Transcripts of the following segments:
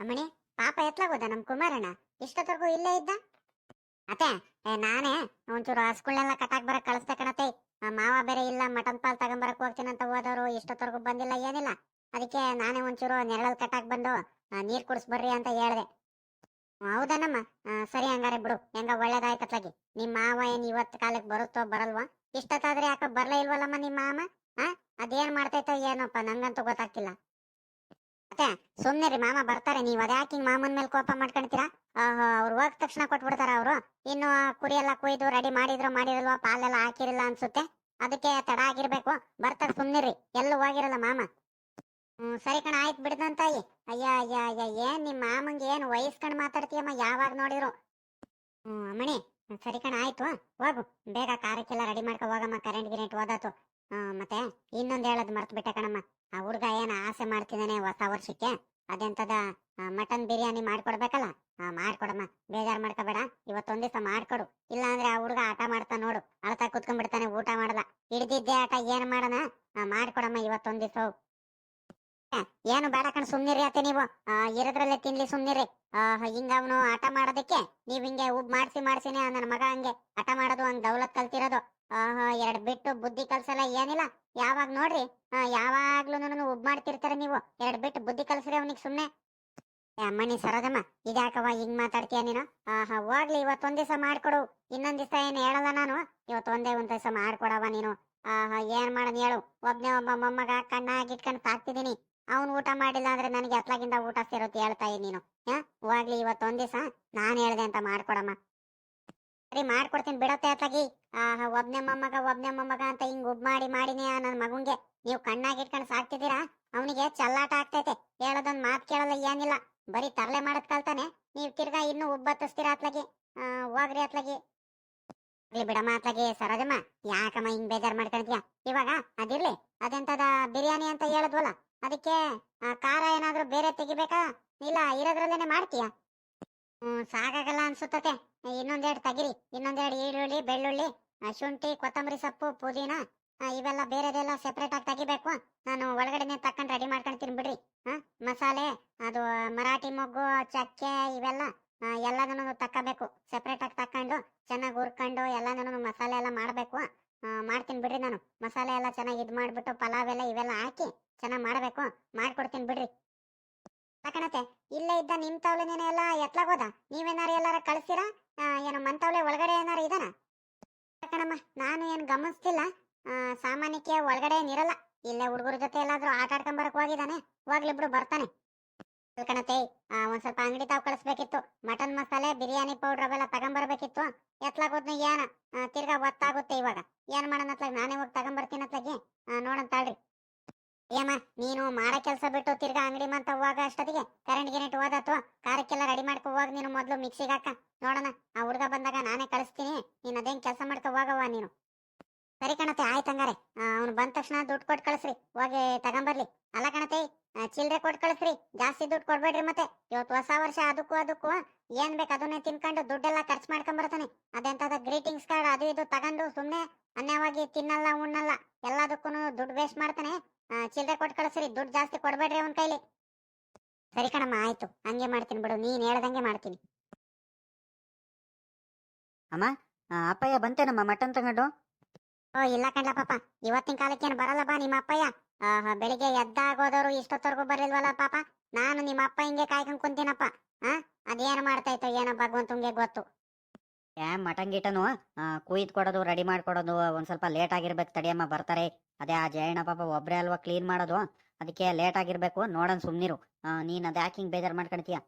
ಅಮ್ಮಣಿ, ಪಾಪ ಎತ್ಲಾಗೋದ ನಮ್ ಕುಮಾರಣ್ಣ ಇಷ್ಟೊತ್ತವರೆಗೂ ಇಲ್ಲೇ ಇದ್ದ? ಅತ್ತೆ ನಾನೇ ಒಂಚೂರು ಹಸ್ಗಳನ್ನೆಲ್ಲ ಕಟಾಕ್ ಬರಕ್ ಕಳಿಸ್ದೆ ಕಣತೆ ಮಾವ ಬೇರೆ ಇಲ್ಲ, ಮಟನ್ ಪಾಲ್ ತಗೊಂಬರಕ್ ಹೋಗ್ತೀನಿ ಅಂತ ಹೋದವರು ಇಷ್ಟೊತ್ತವರೆಗೂ ಬಂದಿಲ್ಲ, ಏನಿಲ್ಲ. ಅದಕ್ಕೆ ನಾನೇ ಒಂಚೂರು ನೆರಳಲ್ ಕಟಾಕ್ ಬಂದು ನೀರ್ ಕುಡಿಸ್ಬರ್ರಿ ಅಂತ ಹೇಳ್ದೆ. ಹೌದನಮ್ಮ. ಸರಿ ಹಂಗಾರೆ ಬಿಡು. ಹೆಂಗ ಒಳ್ಳೇದಾಯ್ತತ್ಲಾಗಿ ನಿಮ್ ಮಾವ ಏನ್ ಇವತ್ತು ಕಾಲಕ್ಕೆ ಬರುತ್ತೋ ಬರಲ್ವಾ? ಇಷ್ಟೊತ್ತಾದ್ರೆ ಯಾಕೋ ಬರ್ಲೇ ಇಲ್ವಲ್ಲಮ್ಮ ನಿಮ್ಮ ಮಾಮ? ಅದೇನ್ ಮಾಡ್ತೈತೋ ಏನೋಪ್ಪ, ನಂಗಂತೂ ಗೊತ್ತಾಗ್ತಿಲ್ಲ. ಅತ್ತೆ ಸುಮ್ನೆ ರೀ ಮಾಮ ಬರ್ತಾರೆ, ನೀವ್ ಅದ್ಯಾಕೆ ಹಿಂಗ್ ಮಾಮನ್ ಮೇಲೆ ಕೋಪ ಮಾಡ್ಕೊಂತೀರಾ? ಅವ್ರು ಹೋಗ್ ತಕ್ಷಣ ಕೊಟ್ಬಿಡ್ತಾರ ಅವರು. ಇನ್ನು ಕುರಿ ಎಲ್ಲ ಕುಯ್ದು ರೆಡಿ ಮಾಡಿದ್ರು, ಮಾಡಿರಲ್ವಾ, ಪಾಲೆಲ್ಲ ಹಾಕಿರಲ್ಲ ಅನ್ಸುತ್ತೆ. ಅದಕ್ಕೆ ತಡ ಆಗಿರ್ಬೇಕು. ಸುಮ್ನೆ ರೀ, ಎಲ್ಲೂ ಹೋಗಿರಲ್ಲ ಮಾಮ. ಹ್ಮ್, ಸರಿ ಕಣ, ಆಯ್ತು ಬಿಡ್ದಂತಾಯಿ ಅಯ್ಯ ಅಯ್ಯ ಅಯ್ಯ, ಏನ್ ನಿಮ್ ಮಾಮಂಗೆ ಏನ್ ವಯಸ್ಕಂಡ್ ಮಾತಾಡ್ತೀಯಮ್ಮ, ಯಾವಾಗ ನೋಡಿದ್ರು? ಹ್ಮ್, ಅಮ್ಮಣಿ, ಸರಿ ಕಣ, ಆಯ್ತು, ಹೋಗು. ಬೇಗ ಕಾರಕ್ಕೆಲ್ಲ ರೆಡಿ ಮಾಡ್ಕೊ, ಹೋಗಮ್ಮ ಕರೆಂಟ್ ಗಿರೆಂಟ್ ಓದಾತು ಮತ್ತೆ ಇನ್ನೊಂದ್ ಹೇಳದ್ ಮರ್ತು ಬಿಟ್ಟೆ ಕಣಮ್ಮ. ಆ ಹುಡುಗ ಏನ ಆಸೆ ಮಾಡ್ತಿದ್ದಾನೆ ಹೊಸ ವರ್ಷಕ್ಕೆ? ಅದೆಂತದ ಮಟನ್ ಬಿರಿಯಾನಿ ಮಾಡ್ಕೊಡ್ಬೇಕಲ್ಲ? ಮಾಡ್ಕೊಡಮ್ಮ. ಬೇಜಾರ್ ಮಾಡ್ಕೋಬೇಡ. ಇವತ್ತೊಂದ್ ದಿವಸ ಮಾಡ್ಕೊಡು. ಇಲ್ಲ ಅಂದ್ರೆ ಆ ಹುಡ್ಗ ಆಟ ಮಾಡ್ತಾ ನೋಡು. ಅಳತಾ ಕುತ್ಕೊಂಡ್ಬಿಡ್ತಾನೆ, ಊಟ ಮಾಡಲ್ಲ. ಹಿಡ್ದಿದ್ದೆ ಆಟ ಏನ್ ಮಾಡೋಣ ಮಾಡ್ಕೊಡಮ್ಮ ಇವತ್ತೊಂದ್ ಏನು ಬೇಡ ಕಣ್, ಸುಮ್ನಿರಿ ಅತ್ತೆ ನೀವು. ಇರೋದ್ರಲ್ಲೇ ತಿನ್ಲಿ ಸುಮ್ನಿರಿ. ಹಿಂಗ ಅವನು ಆಟ ಮಾಡೋದಕ್ಕೆ ನೀವ್ ಹಿಂಗೆ ಉಬ್ ಮಾಡ್ಸಿ ಮಾಡ್ಸಿನೇ ನನ್ನ ಮಗ ಹಂಗೆ. ಆಟ ಹಂಗ್ ದೌಲತ್ ಕಲ್ತಿರೋದು. ಆಹಾ, ಎರಡ್ ಬಿಟ್ಟು ಬುದ್ಧಿ ಕಲ್ಸಲ್ಲ, ಏನಿಲ್ಲ. ಯಾವಾಗ ನೋಡ್ರಿ ಯಾವಾಗ್ಲೂ ಉಬ್ ಮಾಡ್ತಿರ್ತಾರೆ ನೀವು. ಎರಡ್ ಬಿಟ್ಟು ಬುದ್ಧಿ ಕಲ್ಸ್ರಿ ಅವನಿಗೆ ಸುಮ್ನೆ. ಅಮ್ಮನಿ ಸರೋಜಮ್ಮ, ಇದ್ಯಾಕವ್ವ ಹಿಂಗ್ ಮಾತಾಡ್ತೀಯ ನೀನು? ಆಹಾ, ಹೋಗ್ಲಿ, ಇವತ್ತೊಂದ್ ದಿವಸ ಮಾಡ್ಕೊಡು. ಇನ್ನೊಂದ್ ದಿವಸ ಏನ್ ಹೇಳಲ್ಲ ನಾನು? ಇವತ್ ಒಂದೇ ಒಂದ್ ದಿವಸ ಮಾಡ್ಕೊಡವ ನೀನು. ಆಹಾ, ಏನ್ ಮಾಡೋದ್ ಹೇಳು. ಒಬ್ನೇ ಒಬ್ಬ ಮೊಮ್ಮಗ ಕಣ್ಣಾಗಿಟ್ಕೊಂಡ್ ಸಾಕ್ತಿದೀನಿ ಅವ್ನ್ ಊಟ ಮಾಡಿಲ್ಲ ಅಂದ್ರೆ ನನಗೆ ಅತ್ಲಾಗಿಂದ ಊಟ ಸೇರುತ್ತೆ ಹೇಳ್ತಾ ನೀನು. ಹೋಗ್ಲಿ, ಇವತ್ತೊಂದ್ ದಿವಸ ನಾನ್ ಹೇಳ್ದೆ ಅಂತ ಮಾಡ್ಕೊಡಮ್ಮ. ಸರಿ ಮಾಡ್ಕೊಡ್ತೀನಿ ಬಿಡತ್ತೆ ಅತ್ತಾಗಿ ಒಬ್ನೇ ಮೊಮ್ಮಗ ಒಬ್ನೇ ಮೊಮ್ಮಗ ಅಂತ ಹಿಂಗ್ ಉಬ್ ಮಾಡಿ ಮಾಡಿನೇ ನನ್ನ ಮಗುಂಗೆ. ನೀವು ಕಣ್ಣಾಗಿಟ್ಕೊಂಡು ಸಾಕ್ತಿದ್ದೀರಾ? ಅವನಿಗೆ ಚಲ್ಲಾಟ ಆಗ್ತೈತೆ. ಹೇಳೋದೊಂದು ಮಾತು ಕೇಳಲ್ಲ, ಏನಿಲ್ಲ. ಬರೀ ತರಲೆ ಮಾಡದ್ ಕಲ್ತಾನೆ. ನೀವ್ ತಿರ್ಗಾ ಇನ್ನು ಉಬ್ಬತ್ತಿಸ್ತೀರಾ ಅತ್ಲಗಿ? ಹೋಗ್ರಿ ಅತ್ಲಗಿ. ಹೋಗ್ಲಿ ಬಿಡಮ್ಮ ಅತ್ಲಾಗಿ, ಸರೋಜಮ್ಮ. ಯಾಕಮ್ಮ ಹಿಂಗ್ ಬೇಜಾರ್ ಮಾಡ್ಕೊಂತೀಯ ಇವಾಗ ಅದಿರ್ಲಿ. ಅದೆಂತದ ಬಿರಿಯಾನಿ ಅಂತ ಹೇಳದ್ವಲ್ಲ? ಅದಕ್ಕೆ ಖಾರ ಏನಾದ್ರೂ ಬೇರೆ ತೆಗಿಬೇಕಾ? ಇಲ್ಲ, ಇರೋದ್ರಲ್ಲೇನೆ ಮಾಡ್ತೀಯ? ಹ್ಮ್, ಸಾಕಾಗಲ್ಲ ಅನ್ಸುತ್ತತೆ. ಇನ್ನೊಂದೆರಡು ತಗಿರಿ, ಇನ್ನೊಂದೆರಡು ಈರುಳ್ಳಿ, ಬೆಳ್ಳುಳ್ಳಿ ಶುಂಠಿ, ಕೊತ್ತಂಬರಿ ಸೊಪ್ಪು, ಪುದೀನ ಇವೆಲ್ಲ ಬೇರೆದೆಲ್ಲ ಸೆಪರೇಟ್ ಆಗಿ ತೆಗಿಬೇಕು. ನಾನು ಒಳಗಡೆನೆ ತಕೊಂಡ್ ರೆಡಿ ಮಾಡ್ಕೊಂಡು ಬಿಡ್ರಿ ಹಾ ಮಸಾಲೆ, ಅದು ಮರಾಠಿ ಮೊಗ್ಗು, ಚಕ್ಕೆ ಇವೆಲ್ಲ ಎಲ್ಲದನ್ನು ತಕ್ಕಬೇಕು. ಸೆಪರೇಟ್ ಆಗಿ ತಕೊಂಡು ಚೆನ್ನಾಗಿ ಹುರ್ಕೊಂಡು ಎಲ್ಲದನ್ನು ಮಸಾಲೆ ಎಲ್ಲ ಮಾಡಬೇಕು. ಮಾಡ್ತೀನಿ ಬಿಡ್ರಿ ನಾನು. ಮಸಾಲೆ ಎಲ್ಲ ಚೆನ್ನಾಗಿ ಇದು ಮಾಡಿಬಿಟ್ಟು ಪಲಾವ್ ಎಲ್ಲ ಇವೆಲ್ಲ ಹಾಕಿ ಚೆನ್ನಾಗಿ ಮಾಡಬೇಕು. ಮಾಡ್ಕೊಡ್ತೀನಿ ಬಿಡ್ರಿ. ತಕಣತೆ ಇಲ್ಲೇ ಇದ್ದ ನಿಮ್ ತವಲೆನೇನೆ ಎಲ್ಲ ಎತ್ಲಾಗೋದ? ನೀವೇನಾರ ಎಲ್ಲಾರ ಕಳ್ಸಿರಾ? ಏನೋ ಮಂತವಲೆ ಒಳಗಡೆ ಏನಾರ ಇದಾನ? ಕಣಮ್ಮ, ನಾನು ಏನ್ ಗಮನಿಸ್ತಿಲ್ಲ. ಸಾಮಾನ್ಯಕ್ಕೆ ಒಳಗಡೆ ಏನಿರಲ್ಲ ಇಲ್ಲೇ ಹುಡುಗರ ಜೊತೆ ಎಲ್ಲಾದ್ರೂ ಆಟ ಆಡ್ಕೊಂಬರಕ್ ಹೋಗಿದಾನೆ. ಹೋಗ್ಲಿ ಬಿಡು, ಬರ್ತಾನೆ. ಕಣತೆ ಒಂದ್ ಸ್ವಲ್ಪ ಅಂಗಡಿ ತಾವ್ ಕಳಿಸ್ಬೇಕಿತ್ತು. ಮಟನ್ ಮಸಾಲೆ, ಬಿರಿಯಾನಿ ಪೌಡರ್ ಅವೆಲ್ಲ ತಗೊಂಬರ್ಬೇಕಿತ್ತು. ಎತ್ಲಾಗೋದ್ನ ಏನ? ತಿರ್ಗಾ ಒತ್ತಾಗುತ್ತೆ ಇವಾಗ. ಏನ್ ಮಾಡೋಣ ನಾನೇ ಹೋಗಿ ತಗೊಂಬರ್ತೀನಿ ಅತ್ಲಾಗಿ ನೋಡೋಣ ತಾಳ್ರಿ. ಏಮ್ಮ, ನೀನು ಮಾಡೋ ಕೆಲಸ ಬಿಟ್ಟು ತಿರ್ಗಾ ಅಂಗಡಿ ಮಂತ ಹೋಗ ಅಷ್ಟೊತ್ತಿಗೆ ಕರೆಂಟ್ ಗಿರೆಂಟ್ ಅಥವಾ ಕಾರಕ್ಕೆಲ್ಲಾ ರೆಡಿ ಮಾಡ್ಕೊ, ಹೋಗ್ ನೀನು ಮೊದಲು ಮಿಕ್ಸಿಗೆ ಹಾಕ. ನೋಡೋಣ, ಆ ಹುಡುಗ ಬಂದಾಗ ನಾನೇ ಕಳಿಸ್ತೀನಿ. ನೀನು ಅದೇನ್ ಕೆಲಸ ಮಾಡ್ಕೊ, ಹೋಗವ್ವ ನೀನು. ಸರಿ ಕಣತೆ, ಆಯ್ತು ಅವ್ನು ಬಂದ ತಕ್ಷಣ ದುಡ್ಡು ಕೊಟ್ಟು ಕಳಿಸ್ರಿ. ಹೋಗಿ ತಗೊಂಬರ್ಲಿ. ಅಲ್ಲ ಕಣತೆ ಚಿಲ್ಲರೆ ಕೊಟ್ಟು ಕಳಿಸ್ರಿ. ಜಾಸ್ತಿ ದುಡ್ಡು ಕೊಡ್ಬೇಡ್ರಿ ಮತ್ತೆ. ಇವತ್ತು ಹೊಸ ವರ್ಷ ಅದಕ್ಕೂ ಅದಕ್ಕೂ ಏನ್ ಬೇಕು ಅದನ್ನೇ ತಿನ್ಕೊಂಡು ದುಡ್ಡೆಲ್ಲ ಖರ್ಚು ಮಾಡ್ಕೊಂಡ್ ಬರ್ತಾನೆ ಅದೆಂತದ ಗ್ರೀಟಿಂಗ್ಸ್ ಕಾರ್ಡ್ ಅದು ಇದು ತಗೊಂಡು ಸುಮ್ಮನೆ ಅನ್ಯವಾಗಿ ತಿನ್ನಲ್ಲ, ಉಣ್ಣಲ್ಲ ಎಲ್ಲದಕ್ಕೂ ದುಡ್ಡು ವೇಸ್ಟ್ ಮಾಡ್ತಾನೆ. ಆ, ಚಿಲ್ರೆ ಕೊಟ್ಟು ಕಳಿಸ್ರಿ ದುಡ್ಡು ಜಾಸ್ತಿ ಕೊಡ್ಬೇಡ್ರಿ ಅವನ ಕೈಲಿ. ಸರಿ ಕಣಮ್ಮ ಆಯ್ತು. ಹಂಗೆ ಮಾಡ್ತೀನಿ ಬಿಡು ನೀನ್ ಹೇಳ್ದಂಗೆ ಮಾಡ್ತೀನಿ. ಅಮ್ಮ ಅಪ್ಪಯ್ಯ ಬಂತೇನಮ್ಮ ಮಟನ್ ತಗೊಂಡು? ಓ ಇಲ್ಲ ಕಣ್ಲ ಪಾಪ. ಇವತ್ತಿನ ಕಾಲಕ್ಕೇನು ಬರಲ್ಲ ಬಾ ನಿಮ್ಮ ಅಪ್ಪಯ್ಯ. ಆಹಾ, ಬೆಳಿಗ್ಗೆ ಎದ್ದಾಗೋದವ್ರು ಇಷ್ಟೊತ್ತವರೆಗೂ ಬರಲಿಲ್ವಲ್ಲ ಪಾಪ. ನಾನು ನಿಮ್ಮ ಅಪ್ಪ ಹಿಂಗೆ ಕಾಯ್ಕೊಂಡ್ ಕುಂತೀನಪ್ಪ. ಆ ಅದೇನು ಮಾಡ್ತೈತೋ ಏನೋ ಭಗವಂತಂಗೆ ಗೊತ್ತು. ಏ ಮಟನ್ ಗಿಟನು ಕುಯ್ದು ಕೊಡೋದು ರೆಡಿ ಮಾಡ್ಕೊಡೋದು ಒಂದ್ ಸ್ವಲ್ಪ ಲೇಟ್ ಆಗಿರ್ಬೇಕು ತಡಿಯಮ್ಮ ಬರ್ತಾರೆ. ಅದೇ ಆ ಜಯಣ್ಣ ಪಾಪ ಒಬ್ಬರೇ ಅಲ್ವಾ ಕ್ಲೀನ್ ಮಾಡೋದು? ಅದಕ್ಕೆ ಲೇಟ್ ಆಗಿರ್ಬೇಕು, ನೋಡೋಣ ಸುಮ್ನಿರು. ನೀನ್ ಅದ್ ಯಾಕೆ ಹಿಂಗ್ ಬೇಜಾರ್ ಮಾಡ್ಕೊಳ್ತೀಯ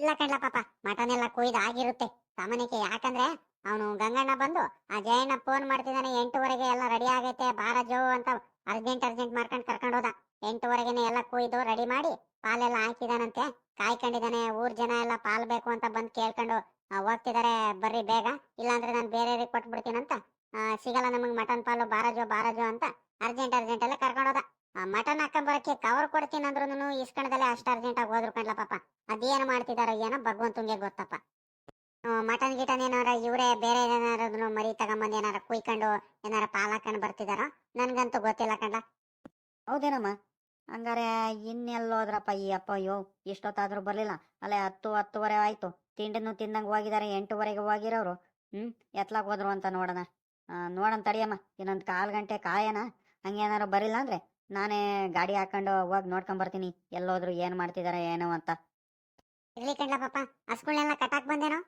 ಇಲ್ಲ ಕಣ್ಲ ಪಾಪ ಮಟನ್ ಎಲ್ಲ ಕುಯ್ದು ಆಗಿರುತ್ತೆ. ಸಾಮಾನ್ಯಕ್ಕೆ ಯಾಕಂದ್ರೆ ಅವನು ಗಂಗಣ್ಣ ಬಂದು ಆ ಜಯಣ್ಣ ಫೋನ್ ಮಾಡ್ತಿದ್ದಾನೆ, ಎಂಟುವರೆಗೆ ಎಲ್ಲ ರೆಡಿ ಆಗೈತೆ, ಬಾರ ಜೋ ಅಂತ ಅರ್ಜೆಂಟ್ ಅರ್ಜೆಂಟ್ ಮಾಡ್ಕೊಂಡು ಕರ್ಕೊಂಡು ಹೋದ. ಎಂಟುವರೆಗೆನೆ ಎಲ್ಲ ಕುಯ್ದು ರೆಡಿ ಮಾಡಿ ಪಾಲೆಲ್ಲ ಹಾಕಿದಾನಂತೆ. ಕಾಯ್ಕೊಂಡಿದ್ದಾನೆ ಊರ್ ಜನ ಎಲ್ಲ ಪಾಲ್ ಬೇಕು ಅಂತ ಬಂದ್ ಕೇಳ್ಕೊಂಡು ಹೋಗ್ತಿದಾರೆ ಬರ್ರಿ ಬೇಗ, ಇಲ್ಲಾಂದ್ರೆ ನಾನು ಬೇರೆಯವ್ರಿಗೆ ಕೊಟ್ಬಿಡ್ತೀನಂತ. ಸಿಗಲ್ಲ ನಮಗ್ ಮಟನ್ ಪಾಲು, ಬಾರಜೋ, ಬಾರಾಜು ಅಂತ ಅರ್ಜೆಂಟ್ ಅರ್ಜೆಂಟ್ ಎಲ್ಲ ಕರ್ಕೊಂಡೋದ. ಮಟನ್ ಹಾಕೊಂಬರಕ್ಕೆ ಕವರ್ ಕೊಡ್ತೀನಿ ಅಂದ್ರೂ ಇಸ್ಕಣದಲ್ಲೇ ಅಷ್ಟು ಅರ್ಜೆಂಟ್ ಆಗಿ ಹೋದ್ರು ಕಣ್ಲ ಪಾಪ. ಅದೇನು ಮಾಡ್ತಿದಾರೋ ಏನೋ ಭಗವಂತಂಗೆ ಗೊತ್ತಪ್ಪ. ಮಟನ್ ಗಿಟನ್ ಏನಾರ ಇವರೇ ಬೇರೆ ಏನಾರು ಮರಿ ತಗೊಂಬಂದ್ ಏನಾರ ಕುಯ್ಕೊಂಡು ಏನಾರ ಪಾಲ್ ಹಾಕೊಂಡ್ ಬರ್ತಿದಾರೋ? ನನ್ಗಂತೂ ಗೊತ್ತಿಲ್ಲ ಕಣ್ಲ. ಹೌದೇನಮ್ಮ? ಹಂಗಾರೆ ಇನ್ನೆಲ್ಲೋದ್ರಪ್ಪ ಈ ಅಪ್ಪ, ಅಯ್ಯೋ ಇಷ್ಟೊತ್ತಾದ್ರೂ ಬರ್ಲಿಲ್ಲ. ಅಲ್ಲೇ ಹತ್ತು, ಹತ್ತುವರೆ ಆಯ್ತು. ತಿಂಡಿನೂ ತಿಂದಂಗೆ ಹೋಗಿದ್ದಾರೆ ಎಂಟುವರೆಗೆ ಹೋಗಿರೋರು. ಹ್ಮ್, ಎತ್ಲಾಗ್ ಹೋದ್ರು ಅಂತ ನೋಡೋಣ. ನೋಡೋಣ ತಡಿಯಮ್ಮ ಇನ್ನೊಂದು ಕಾಲು ಗಂಟೆ ಕಾಯನ ಹಂಗೇನಾರು ಬರಿಲ್ಲ ಅಂದ್ರೆ ನಾನೇ ಗಾಡಿ ಹಾಕೊಂಡು ಹೋಗಿ ನೋಡ್ಕೊಂಡ್ ಬರ್ತೀನಿ ಎಲ್ಲೋದ್ರು ಏನ್ ಮಾಡ್ತಿದಾರೆ ಏನೋ ಅಂತ. ಇರ್ಲಿ ಕಣ್ಲ ಪಾಪ ಹಸ್ಗಳ್ನೆಲ್ಲ ಕಟ್ಟಾಕ್ ಬಂದೇನೋ?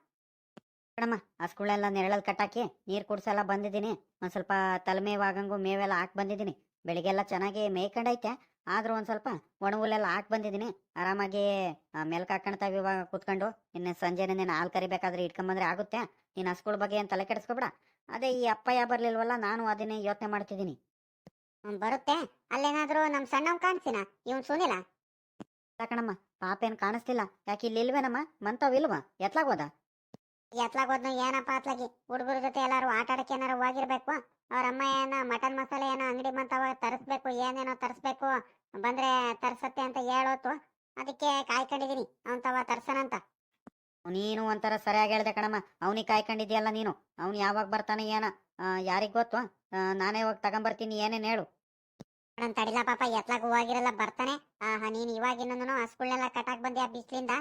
ಕಣಮ್ಮ ಹಸ್ಗಳೆಲ್ಲ ನೆರಳಲ್ಲಿ ಕಟ್ಟಾಕಿ ನೀರು ಕುಡ್ಸೆಲ್ಲ ಬಂದಿದ್ದೀನಿ ಒಂದ್ ಸ್ವಲ್ಪ ತಲೆಮೇವಾಗಂಗು ಮೇವೆಲ್ಲ ಹಾಕಿ ಬಂದಿದ್ದೀನಿ ಬೆಳಿಗ್ಗೆಲ್ಲ ಚೆನ್ನಾಗಿ ಮೇಯ್ಕೊಂಡೈತೆ ಆದ್ರೂ ಒಂದ್ ಸ್ವಲ್ಪ ಒಣ ಹುಲ್ಲೆಲ್ಲ ಹಾಕಿ ಬಂದಿದ್ದೀನಿ ಆರಾಮಾಗಿ ಮೆಲ್ಕ ಮೆಲ್ಕ್ ಹಾಕೊಂಡ್ತಾವ ಇವಾಗ ಕುತ್ಕೊಂಡು ಇನ್ನು ಸಂಜೆನೆ ನೀನು ಹಾಲು ಕರಿಬೇಕಾದ್ರೆ ಇಟ್ಕೊಂಬಂದ್ರೆ ಆಗುತ್ತೆ ನೀನು ಹಸ್ಗಳ ಬಗ್ಗೆ ಏನು ತಲೆ ಕೆಡಿಸ್ಕೊಬೇಡ ಅದೇ ಈ ಅಪ್ಪಯ್ಯ ಬರ್ಲಿಲ್ವಲ್ಲ, ನಾನು ಅದನ್ನೇ ಯೋಚನೆ ಮಾಡ್ತಿದ್ದೀನಿ. ಬರುತ್ತೆ. ಅಲ್ಲೇನಾದ್ರೂ ನಮ್ ಸಣ್ಣವ್ ಕಾಣಿಸಿನ? ಇವ್ನ್ ಸುನಿಲ? ಕಣಮ್ಮ ಪಾಪೇನ್ ಕಾಣಿಸ್ತಿಲ್ಲ. ಯಾಕೆ ಇಲ್ಲಿ ಇಲ್ವೇನಮ್ಮ? ಮಂತವ್ ಇಲ್ವಾ? ಎತ್ಲಾಗೋದ ಎತ್ಲಾಗ್ ಹೋದ್ನ ಏನಪ್ಪ ಅತ್ಲಾಗಿ? ಹುಡುಗರ ಜೊತೆ ಎಲ್ಲಾರು ಆಟ ಆಡಕ್ಕೆ ಏನಾರು ಹೋಗಿರ್ಬೇಕು? ಅವ್ರ ಅಮ್ಮ ಏನ ಮಟನ್ ಮಸಾಲೆ ಏನೋ ಅಂಗಡಿ ಮಂತವ ತರಿಸ್ಬೇಕು, ಏನೇನೋ ತರಿಸ್ಬೇಕು, ಬಂದ್ರೆ ತರ್ಸತ್ತೆ ಅಂತ ಹೇಳೋತು, ಅದಕ್ಕೆ ಕಾಯ್ಕೊಂಡಿದೀನಿ. ಅವನ್ ತವ ತರ್ಸನಂತ. ನೀನು ಒಂಥರ ಸರಿಯಾಗಿ ಹೇಳ್ದೆ ಕಣಮ್ಮ. ಅವನಿಗೆ ಕಾಯ್ಕೊಂಡಿದ್ಯಲ್ಲ ನೀನು. ಅವ್ನು ಯಾವಾಗ ಬರ್ತಾನೆ ಏನ? ಯಾರಿಗ್ ಗೊತ್ತು? ನಾನೇ ಹೋಗಿ ತಗೊಂಬರ್ತೀನಿ, ಏನೇನು ಹೇಳು? ಕಣಮ್ ತಡಿಲ ಪಾಪ ಎತ್ಲಾಗ ಹೋಗಿರಲ್ಲ ಬರ್ತಾನೆ. ಆಹಾ ಇನ್ನೊಂದು ಇವಾಗಿನ್ನೂ ಹಸ್ಗಳ್ನೆಲ್ಲ ಕಟ್ಟಾಕ್ ಬಂದ್ಯಾ ಬಿಸ್ಲಿಂದ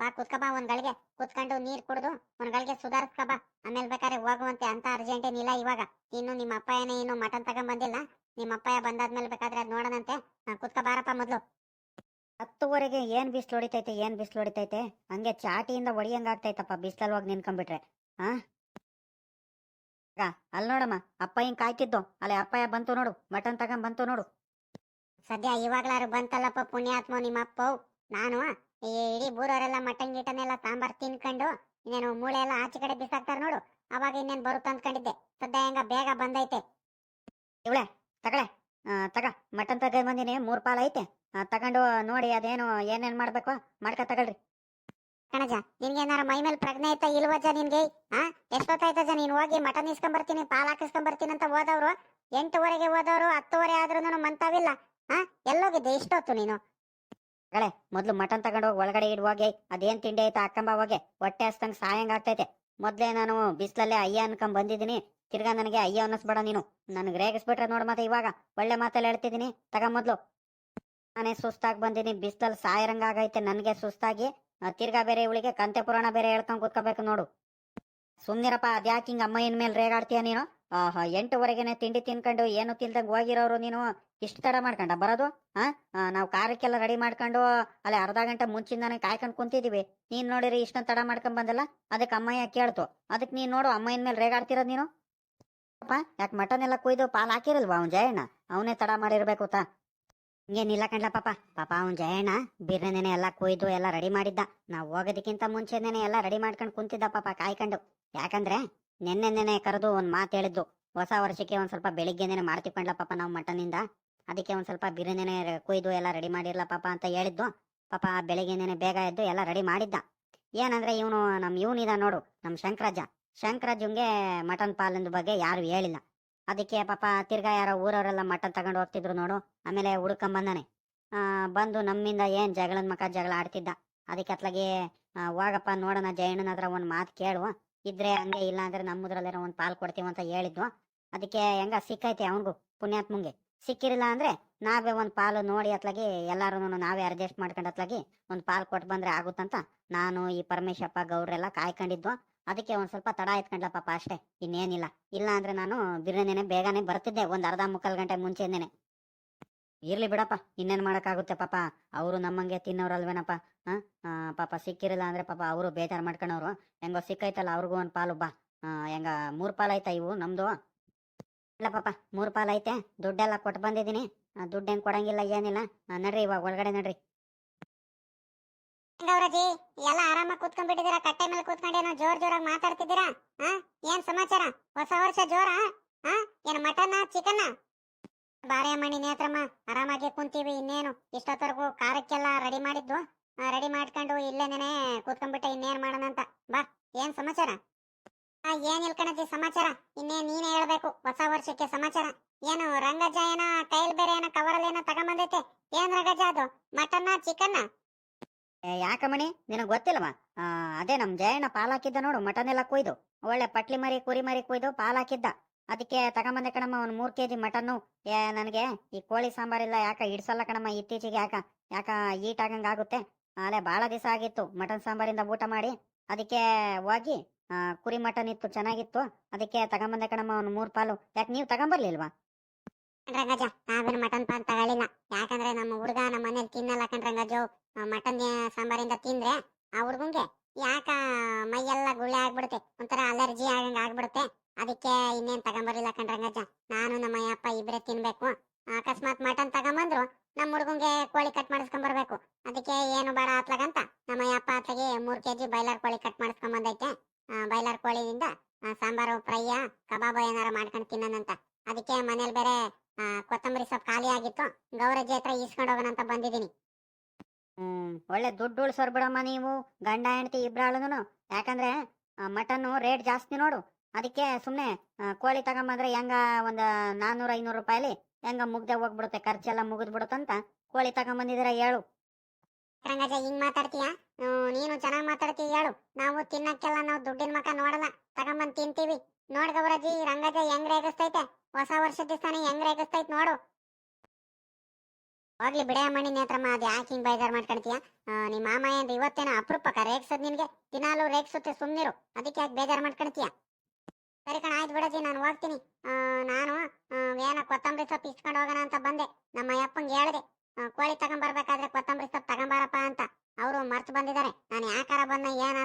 ಬಾ, ಕುತ್ಕ ಬಾ ಒಂದ್ ಗಳಿಗೆ. ಕುತ್ಕೊಂಡು ನೀರ್ ಕುಡ್ದು ಒಂದ್ ಗಳಿಗೆ ಸುಧಾರಿಸ್ಕ ಬಾ. ಆಮೇಲೆ ಬೇಕಾದ್ರೆ ಹೋಗುವಂತೆ ಅಂತ ಅರ್ಜೆಂಟ್ ಏನಿಲ್ಲ ಇವಾಗ. ಇನ್ನು ನಿಮ್ಮ ಅಪ್ಪಯ್ಯನೇ ಇನ್ನು ಮಟನ್ ತಗೊಂಡ್ ಬಂದಿಲ್ಲ ನಿಮ್ಮ ಅಪ್ಪಯ್ಯ ಬಂದಾದ್ಮೇಲೆ ಬೇಕಾದ್ರೆ ಅದ್ ನೋಡೋಣಂತೆ. ಕುತ್ಕ ಬಾರಪ್ಪ ಮೊದ್ಲು. ಹತ್ತುವರೆಗೆ ಏನ್ ಬಿಸಿಲು ಹೊಡಿತೈತೆ ಏನ್ ಬಿಸಿಲು ಹೊಡಿತೈತೆ? ಹಂಗೆ ಚಾಟಿಯಿಂದ ಒಡಿಯಂಗಾಗ್ತೈತಪ್ಪ ಬಿಸ್ಲಲ್ಲಿ ಹೋಗಿ ನಿನ್ಕೊಂಡ್ಬಿಟ್ರೆ ಹಾ ಅಲ್ಲಿ ನೋಡಮ್ಮ ಅಪ್ಪ ಹಿಂಗ್ ಕಾಯ್ತಿದ್ದು. ಅಲ್ಲೇ ಅಪ್ಪಯ್ಯ ಬಂತು ನೋಡು ಮಟನ್ ತಗೊಂಡ್ ಬಂತು ನೋಡು. ಸದ್ಯ ಇವಾಗ್ಲಾರು ಬಂತಲ್ಲಪ್ಪ ಪುಣ್ಯಾತ್ಮ ನಿಮ್ಮ ಅಪ್ಪ ನಾನು ಈ ಇಡೀ ಬೂರವರೆಲ್ಲ ಮಟನ್ ಗಿಟನೆಲ್ಲ ಸಾಂಬಾರ್ ತಿನ್ಕೊಂಡು ಇನ್ನೇನು ಮೂಳೆ ಎಲ್ಲ ಆಚೆ ಕಡೆ ಬಿಸಾಕ್ತಾರ ನೋಡು. ಅವಾಗ ಇನ್ನೇನು ಬರುತ್ತೆ ಅಂದ್ಕೊಂಡಿದ್ದೆ. ಸದ್ಯ ಹೆಂಗ ಬೇಗ ಬಂದೈತೆ. ಇವಳೆ ತಗಳೆ ತಗ ಮಟನ್ ತಗೊಂಡ್ ಬಂದಿನಿ ಮೂರ್ ಪಾಲ್ ಐತೆ. ತಗೊಂಡು ನೋಡಿ ಅದೇನು ಏನೇನ್ ಮಾಡ್ಬೇಕು? ಮಾಡ್ಕ ತಗೊಳ್ರಿ. ಕಣಜ ನಿನ್ಗೇನಾರ ಮೈ ಮೇಲೆ ಪ್ರಜ್ಞೆ ಐತಾ ಇಲ್ವಜ್ಜ ನಿನ್ಗೆ? ಹಾ ಎಷ್ಟೊತ್ತಾಯ್ತಜ್ಜ ನೀನ್ ಹೋಗಿ ಮಟನ್ ಇಸ್ಕೊಂಡ್ ಬರ್ತೀನಿ ಪಾಲ್ ಹಾಕಿಸ್ಕೊಂಡ್ ಬರ್ತೀನಿ ಅಂತ ಹೋದವ್ರು? ಎಂಟುವರೆಗೆ ಹೋದವ್ರು ಹತ್ತುವರೆ ಆದ್ರೂ ಮಂತಾವಿಲ್ಲ. ಹಾ ಎಲ್ಲೋಗಿದ್ದೆ? ಇಷ್ಟೊತ್ತು ನೀನು? ಕಳೆ ಮೊದ್ಲು ಮಟನ್ ತಗೊಂಡು ಹೋಗಿ ಒಳಗಡೆ ಇಡುವಾಗೆ ಅದೇನ್ ತಿಂಡಿ ಐತೆ ಅಕ್ಕಂಬ ಹೋಗಿ ಹೊಟ್ಟೆ ಹಸ್ತಂಗ್ ಸಾಯಂಗ್ ಆಗ್ತೈತೆ. ಮೊದ್ಲೇ ನಾನು ಬಿಸ್ಲಲ್ಲೇ ಅಯ್ಯ ಅನ್ಕೊಂಡ್ ಬಂದಿದ್ದೀನಿ. ತಿರ್ಗಾ ನನಗೆ ಅಯ್ಯ ಅನ್ನಿಸ್ಬೇಡ ನೀನು. ನನಗೆ ರೇಗಿಸ್ಬಿಟ್ರೆ ನೋಡ್ ಮತ್ತೆ ಇವಾಗ ಒಳ್ಳೆ ಮಾತಲ್ಲಿ ಹೇಳ್ತಿದ್ದೀನಿ. ತಗೊಂಬದ್ಲು ಮೊದ್ಲು. ನಾನೇ ಸುಸ್ತಾಗಿ ಬಂದಿನಿ ಬಿಸ್ತಲ್ ಸಾಯರಂಗ ಆಗೈತೆ ನನಗೆ ಸುಸ್ತಾಗಿ. ತಿರ್ಗಾ ಬೇರೆ ಇವಳಿಗೆ ಕಂತೆ ಪುರಾಣ ಬೇರೆ ಹೇಳ್ಕೊಂಡ್ ಕೂತ್ಕೋಬೇಕು ನೋಡು. ಸುಮ್ನಿರಪ್ಪ, ಅದ್ಯಾಕೆ ಹಿಂಗ ಅಮ್ಮಯ್ಯನ ಮೇಲೆ ರೇಗಾಡ್ತೀಯ ನೀನು? ಆಹಾ, ಎಂಟುವರೆಗೆನೆ ತಿಂಡಿ ತಿನ್ಕೊಂಡು ಏನು ತಿಲ್ದಂಗ್ ಹೋಗಿರೋರು ನೀನು? ಇಷ್ಟು ತಡ ಮಾಡ್ಕೊಂಡ ಬರೋದು? ಹಾ ನಾವು ಕಾರಕ್ಕೆಲ್ಲ ರೆಡಿ ಮಾಡ್ಕೊಂಡು ಅಲ್ಲಿ ಅರ್ಧ ಗಂಟೆ ಮುಂಚಿಂದಾನೆ ಕಾಯ್ಕೊಂಡು ಕುಂತಿದೀವಿ. ನೀನ್ ನೋಡಿರಿ ಇಷ್ಟೊಂದು ತಡ ಮಾಡ್ಕೊಂಡ್ ಬಂದಲ್ಲ? ಅದಕ್ಕೆ ಅಮ್ಮಯ್ಯ ಕೇಳ್ತು. ಅದಕ್ಕೆ ನೀನ್ ನೋಡು ಅಮ್ಮಯ್ಯನ ಮೇಲೆ ರೇಗಾಡ್ತಿರೋದು ನೀನು? ಅಪ್ಪ, ಯಾಕೆ ಮಟನ್ ಎಲ್ಲ ಕುಯ್ದು ಪಾಲು ಹಾಕಿರಲ್ವಾ ಅವ್ನ್ ಜಯಣ್ಣ? ಅವನೇ ತಡ ಮಾಡಿರ್ಬೇಕು ತಾ. ಹಿಂಗೇನಿಲ್ಲ ಕಣ್ಲ ಪಾಪ. ಪಾಪ ಅವ್ನ್ ಜಯಣ್ಣ ಬಿರ್ನೆನೆ ಎಲ್ಲ ಕೊಯ್ದು ಎಲ್ಲ ರೆಡಿ ಮಾಡಿದ್ದ. ನಾವು ಹೋಗೋದಕ್ಕಿಂತ ಮುಂಚೆನೇನೆ ಎಲ್ಲ ರೆಡಿ ಮಾಡ್ಕೊಂಡು ಕುಂತಿದ್ದ ಪಾಪ ಕಾಯ್ಕೊಂಡು. ಯಾಕಂದ್ರೆ ನಿನ್ನೆ ನೆನೆ ಕರೆದು ಒಂದ್ ಮಾತು ಹೇಳಿದ್ದು. ಹೊಸ ವರ್ಷಕ್ಕೆ ಒಂದ್ ಸ್ವಲ್ಪ ಬೆಳಿಗ್ಗೆನೇನೆ ಮಾಡ್ತೀವಿ ಕಣ್ಲ ಪಾಪ ನಾವು ಮಟನಿಂದ ಅದಕ್ಕೆ ಒಂದ್ ಸ್ವಲ್ಪ ಬಿರಿಯಾನಿನೇ ಕೊಯ್ದು ಎಲ್ಲ ರೆಡಿ ಮಾಡಿರ್ಲ ಪಾಪ ಅಂತ ಹೇಳಿದ್ದು. ಪಾಪ ಬೆಳಿಗ್ಗೆನೇನೆ ಬೇಗ ಎದ್ದು ಎಲ್ಲ ರೆಡಿ ಮಾಡಿದ್ದ. ಏನಂದ್ರೆ ಇವನು ನಮ್ ಇವನಿದ ನೋಡು, ನಮ್ ಶಂಕರಾಜ. ಶಂಕರಾಜಂಗೆ ಮಟನ್ ಪಾಲಿನ ಬಗ್ಗೆ ಯಾರು ಹೇಳಿಲ್ಲ. ಅದಕ್ಕೆ ಪಾಪ ತಿರ್ಗಾ ಯಾರೋ ಊರವರೆಲ್ಲ ಮಟನ್ ತಗೊಂಡು ಹೋಗ್ತಿದ್ರು ನೋಡು. ಆಮೇಲೆ ಹುಡ್ಕೊಂಡ್ ಬಂದಾನೆ. ಆ, ಬಂದು ನಮ್ಮಿಂದ ಏನ್ ಜಗಳದ ಮಕ ಜಗಳ ಆಡ್ತಿದ್ದ? ಅದಕ್ಕೆ ಅತ್ಲಾಗೆ ಹೋಗಪ್ಪ ನೋಡೋಣ ಜಯಣ್ಣನ ಹತ್ರ ಒಂದ್ ಮಾತು ಕೇಳುವ ಇದ್ರೆ ಹಂಗೆ ಇಲ್ಲ ಅಂದ್ರೆ ನಮ್ಮದ್ರಲ್ಲಿರೋ ಒಂದ್ ಪಾಲ್ ಕೊಡ್ತೀವಿ ಅಂತ ಹೇಳಿದ್ವು. ಅದಕ್ಕೆ ಹೆಂಗ ಸಿಕ್ಕೈತೆ ಅವನಿಗೂ, ಪುಣ್ಯಾತ್ಮಂಗೆ. ಸಿಕ್ಕಿರಲಿಲ್ಲ ಅಂದ್ರೆ ನಾವೇ ಒಂದು ಪಾಲು ನೋಡಿ ಅತ್ಲಾಗಿ ಎಲ್ಲಾರು ನಾವೇ ಅಡ್ಜಸ್ಟ್ ಮಾಡ್ಕೊಂಡು ಅತ್ಲಾಗಿ ಒಂದು ಪಾಲ್ ಕೊಟ್ಟು ಬಂದ್ರೆ ಆಗುತ್ತಂತ ನಾನು ಈ ಪರಮೇಶಪ್ಪ ಗೌಡ್ರೆಲ್ಲ ಕಾಯ್ಕೊಂಡಿದ್ವು. ಅದಕ್ಕೆ ಒಂದು ಸ್ವಲ್ಪ ತಡ ಆಯ್ತ್ಕೊಂಡ್ಲ ಪಾಪ, ಅಷ್ಟೇ. ಇನ್ನೇನಿಲ್ಲ. ಇಲ್ಲ ಅಂದ್ರೆ ನಾನು ಬಿರಿಯಾನಿನೇ ಬೇಗನೆ ಬರ್ತಿದ್ದೆ, ಒಂದು ಅರ್ಧ ಮುಕ್ಕಾಲು ಗಂಟೆ ಮುಂಚೆನೇನೆ ಇರ್ಲಿ ಬಿಡಪ್ಪ, ಇನ್ನೇನು ಮಾಡೋಕ್ಕಾಗುತ್ತೆ ಪಾಪ. ಅವರು ನಮ್ಮಂಗೆ ತಿನ್ನೋರಲ್ವೇನಪ್ಪ? ಹಾ? ಪಾಪ ಸಿಕ್ಕಿರಲ್ಲ ಅಂದ್ರೆ ಪಾಪ ಅವರು ಬೇಜಾರು ಮಾಡ್ಕೊಳೋರು ಹೆಂಗೋ ಸಿಕ್ಕೈತಲ್ಲ ಅವ್ರಿಗೂ ಒಂದ್ ಪಾಲು ಬಾ. ಹೆಂಗ ಮೂರು ಪಾಲು ಐತಾ ಇವು ನಮ್ದು? ಇಲ್ಲ ಪಾಪ, ಮೂರ್ ಪಾಲು ಐತೆ. ದುಡ್ಡೆಲ್ಲ ಕೊಟ್ಟು ಬಂದಿದ್ದೀನಿ. ದುಡ್ಡು ದುಡ್ಡೇನ್ ಕೊಡಂಗಿಲ್ಲ, ಏನಿಲ್ಲ. ನಡ್ರಿ ಇವಾಗ ಒಳಗಡೆ ನಡ್ರಿ. ಗೌರಜಿ, ಎಲ್ಲ ಆರಾಮಾಗಿ ಕೂತ್ಕೊಂಡ್ಬಿಟ್ಟಿದ್ದೀರಾ? ಕಟ್ಟೆ ಮೇಲೆ ಕೂತ್ಕೊಂಡೇನೋ ಜೋರ್ ಜೋರಾಗಿ ಮಾತಾಡ್ತಿದ್ದೀರಾ? ಹಾ ಏನ್ ಸಮಾಚಾರ? ಹೊಸ ವರ್ಷ ಜೋರ? ಹಾ ಏನ್ ಮಟನ್, ಚಿಕನ್? ಮಣಿ ನೇತ್ರಮ್ಮ ಆರಾಮಾಗಿ ಕುಂತೀವಿ ಇನ್ನೇನು. ಇಷ್ಟೊತ್ತವರೆಗೂ ಖಾರಕ್ಕೆಲ್ಲ ರೆಡಿ ಮಾಡಿದ್ದು ರೆಡಿ ಮಾಡ್ಕೊಂಡು ಇಲ್ಲೇನೇನೆ ಕೂತ್ಕೊಂಡ್ಬಿಟ್ಟೆ ಇನ್ನೇನ್ ಮಾಡೋಣ ಅಂತ. ಬಾ, ಏನ್ ಸಮಾಚಾರ? ಏನ್ ಇಲ್ಕಣಜಿ ಸಮಾಚಾರ? ಇನ್ನೇನ್ ನೀನೇ ಹೇಳ್ಬೇಕು, ಹೊಸ ವರ್ಷಕ್ಕೆ ಸಮಾಚಾರ. ಏನು, ರಂಗಜ್ಜ ಏನ ಕೈಲ್ ಬೇರೆ ಏನೋ ಕವರಲ್ಲಿ ಏನೋ ತಗೊಂಬಂದೈತೆ. ಏನ್ ರಂಗಜ್ಜ ಅದು? ಮಟನ್ನ ಚಿಕನ್ನ ಏ, ಯಾಕಮ್ಮಣಿ ನಿನಗ್ ಗೊತ್ತಿಲ್ವಾ ಅದೇ ನಮ್ ಜಯಣ್ಣ ಪಾಲಾಕಿದ್ದ ನೋಡು ಮಟನ್ ಎಲ್ಲ ಕುಯ್ದು. ಒಳ್ಳೆ ಪಟ್ಲಿ ಮರಿ ಕುರಿ ಮರಿ ಕುಯ್ದು ಪಾಲಾಕಿದ್ದ. ಅದಕ್ಕೆ ತಗೊಂಬಂದೆ ಕಣಮ್ಮ ಒಂದು ಮೂರ್ ಕೆಜಿ ಮಟನ್ನು ಏ ನನಗೆ ಈ ಕೋಳಿ ಸಾಂಬಾರಿಲ್ಲ ಯಾಕ ಇಡ್ಸಲ್ಲ ಕಣಮ್ಮ ಇತ್ತೀಚೆಗೆ ಯಾಕ? ಯಾಕ ಈಟ್ ಆಗಂಗಾಗುತ್ತೆ ಆಗುತ್ತೆ? ಅಲ್ಲೇ ಭಾಳ ದಿವಸ ಆಗಿತ್ತು ಮಟನ್ ಸಾಂಬಾರಿಂದ ಊಟ ಮಾಡಿ. ಅದಕ್ಕೆ ಹೋಗಿ ಕುರಿ ಮಟನ್ ಇತ್ತು ಚೆನ್ನಾಗಿತ್ತು. ಅದಕ್ಕೆ ತಗೊಂಬಂದೆ ಕಣಮ್ಮ ಒಂದು ಮೂರು ಪಾಲು. ಯಾಕೆ ನೀವು ತಗೊಂಬರ್ಲಿಲ್ವಾ? ರಂಗಜ ನಾವೇನು ಮಟನ್ ಪಾನ್ ತಗೊಳ್ಳಿಲ್ಲ. ಯಾಕಂದ್ರೆ ನಮ್ಮ ಹುಡುಗ ನಮ್ಮ ಮನೇಲಿ ತಿನ್ನಲ್ಲ ಕಣ್ರಂಗಜು ಮಟನ್ ಸಾಂಬಾರಿಂದ ತಿಂದ್ರೆ ಆ ಹುಡುಗಂಗೆ ಯಾಕ ಮೈಯೆಲ್ಲ ಗುಳ್ಳೆ ಆಗ್ಬಿಡುತ್ತೆ. ಒಂಥರ ಅಲರ್ಜಿ ಆಗಂಗ ಆಗ್ಬಿಡುತ್ತೆ. ಅದಕ್ಕೆ ಇನ್ನೇನ್ ತಗೊಂಬರ್ಲಿಲ್ಲ ಕಣ್ರಂಗಜ್ಜ ನಾನು ನಮ್ಮ ಅಪ್ಪ ಇಬ್ರೆ ತಿನ್ಬೇಕು. ಅಕಸ್ಮಾತ್ ಮಟನ್ ತಗೊಂಬಂದ್ರು ನಮ್ಮ ಹುಡುಗಂಗೆ ಕೋಳಿ ಕಟ್ ಮಾಡಿಸ್ಕೊಂಬರ್ಬೇಕು. ಅದಕ್ಕೆ ಏನು ಬೇಡ ಆತ್ಲಾಗಂತ ನಮ್ಮ ಅಪ್ಪ ಆತಗೆ ಮೂರ್ ಕೆಜಿ ಬಾಯ್ಲರ್ ಕೋಳಿ ಕಟ್ ಮಾಡಿಸ್ಕೊಂಬಂದೈತೆ. ಬೈಲರ್ ಕೋಳಿಯಿಂದ ಆ, ಸಾಂಬಾರು ಫ್ರೈಯ ಕಬಾಬ್ ಏನಾರ ಮಾಡ್ಕೊಂಡು ತಿನ್ನೋಣಂತ ಅದಕ್ಕೆ ಮನೇಲಿ ಬೇರೆ ಕೊತ್ತಂಬರಿ ಸೊಪ್ಪು ಖಾಲಿ ಆಗಿತ್ತು. ಗೌರಜ್ಜಿ ಹತ್ರ ಈಸ್ಕೊಂಡು ಹೋಗೋಣ ಅಂತ ಬಂದಿದ್ದೀನಿ. ಹ್ಮ್ ಒಳ್ಳೆ ದುಡ್ಡು ಉಳ್ಸೋರ್ ಬಿಡಮ್ಮ ನೀವು ಗಂಡ ಹೆಂಡತಿ ಇಬ್ರಾಳುನು ಯಾಕಂದ್ರೆ ಮಟನ್ ರೇಟ್ ಜಾಸ್ತಿ ನೋಡು. ಅದಕ್ಕೆ ಸುಮ್ಮನೆ ಕೋಳಿ ತಗೊಂಬಂದ್ರೆ ಹೆಂಗ ಒಂದ್ ನಾನ್ನೂರ ಐನೂರು ರೂಪಾಯಿಲಿ ಹೆಂಗ ಮುಗ್ದೆ ಹೋಗ್ಬಿಡುತ್ತೆ ಖರ್ಚೆಲ್ಲ ಮುಗಿದ್ ಬಿಡುತ್ತಂತ ಕೋಳಿ ತಗೊಂಬಂದಿದ್ದೀರ ಹೇಳು. ರಂಗಜ ಹಿಂಗ್ ಮಾತಾಡ್ತೀಯ? ನೀನು ಚೆನ್ನಾಗಿ ಮಾತಾಡ್ತೀಯ ಹೇಳು. ನಾವು ತಿನ್ನಕ್ಕೆಲ್ಲ ನಾವು ದುಡ್ಡಿನ ಮಕ್ಕ ನೋಡಲ್ಲ. ತಗೊಂಬಂದ್ ತಿಂತೀವಿ. ನೋಡ್ ಗೌರಜಿ ರಂಗಜ ಹೆಂಗ್ ರೇಗಿಸ್ತೈತೆ? ಹೊಸ ವರ್ಷದ ದಿವಸನೇ ಹೆಂಗ್ ರೇಗಿಸ್ತೈತೆ ನೋಡು. ಹೋಗ್ಲಿ ಬಿಡ ಮಣಿ ನೇತ್ರಮ್ಮ ಅದ್ ಯಾಕೆ ಹಿಂಗ್ ಬೇಜಾರ್ ಮಾಡ್ಕೊಳ್ತೀಯ? ನಿಮ್ಮ ನಿಮ್ ಮಾಮ ಏನ್ರಿ ಇವತ್ತೇನ ಅಪರೂಪಕ್ಕ ರೇಗ್ಸದ್ ನಿನ್ಗೆ. ದಿನಾಲು ರೇಗ್ಸುತ್ತೆ ಸುಮ್ನಿರು. ಅದಕ್ಕೆ ಯಾಕೆ ಬೇಜಾರ್ ಮಾಡ್ಕೊಳ್ತೀಯ? ಸರಿ ಕಣ, ಆಯ್ತು ಬಿಡಜಿ, ನಾನು ಹೋಗ್ತೀನಿ. ನಾನು ಏನ ಕೊತ್ತಂಬರಿ ಸೊಪ್ಪು ಇಸ್ಕೊಂಡು ಹೋಗೋಣ ಅಂತ ಬಂದೆ. ನಮ್ಮ ಅಪ್ಪಂಗೆ ಹೇಳಿದೆ ಕೋಳಿ ತಗೊಂಬರ್ಬೇಕಾದ್ರೆ ಕೊತ್ತಂಬರಿ ಸೊಪ್ಪು ತಗೊಂಬಾರಪ್ಪ ಅಂತ. ಅವರು ಮರ್ತು ಬಂದಿದ್ದಾರೆ ನಾನು ಯಾಕಾರ ಬಂದ, ಏನ್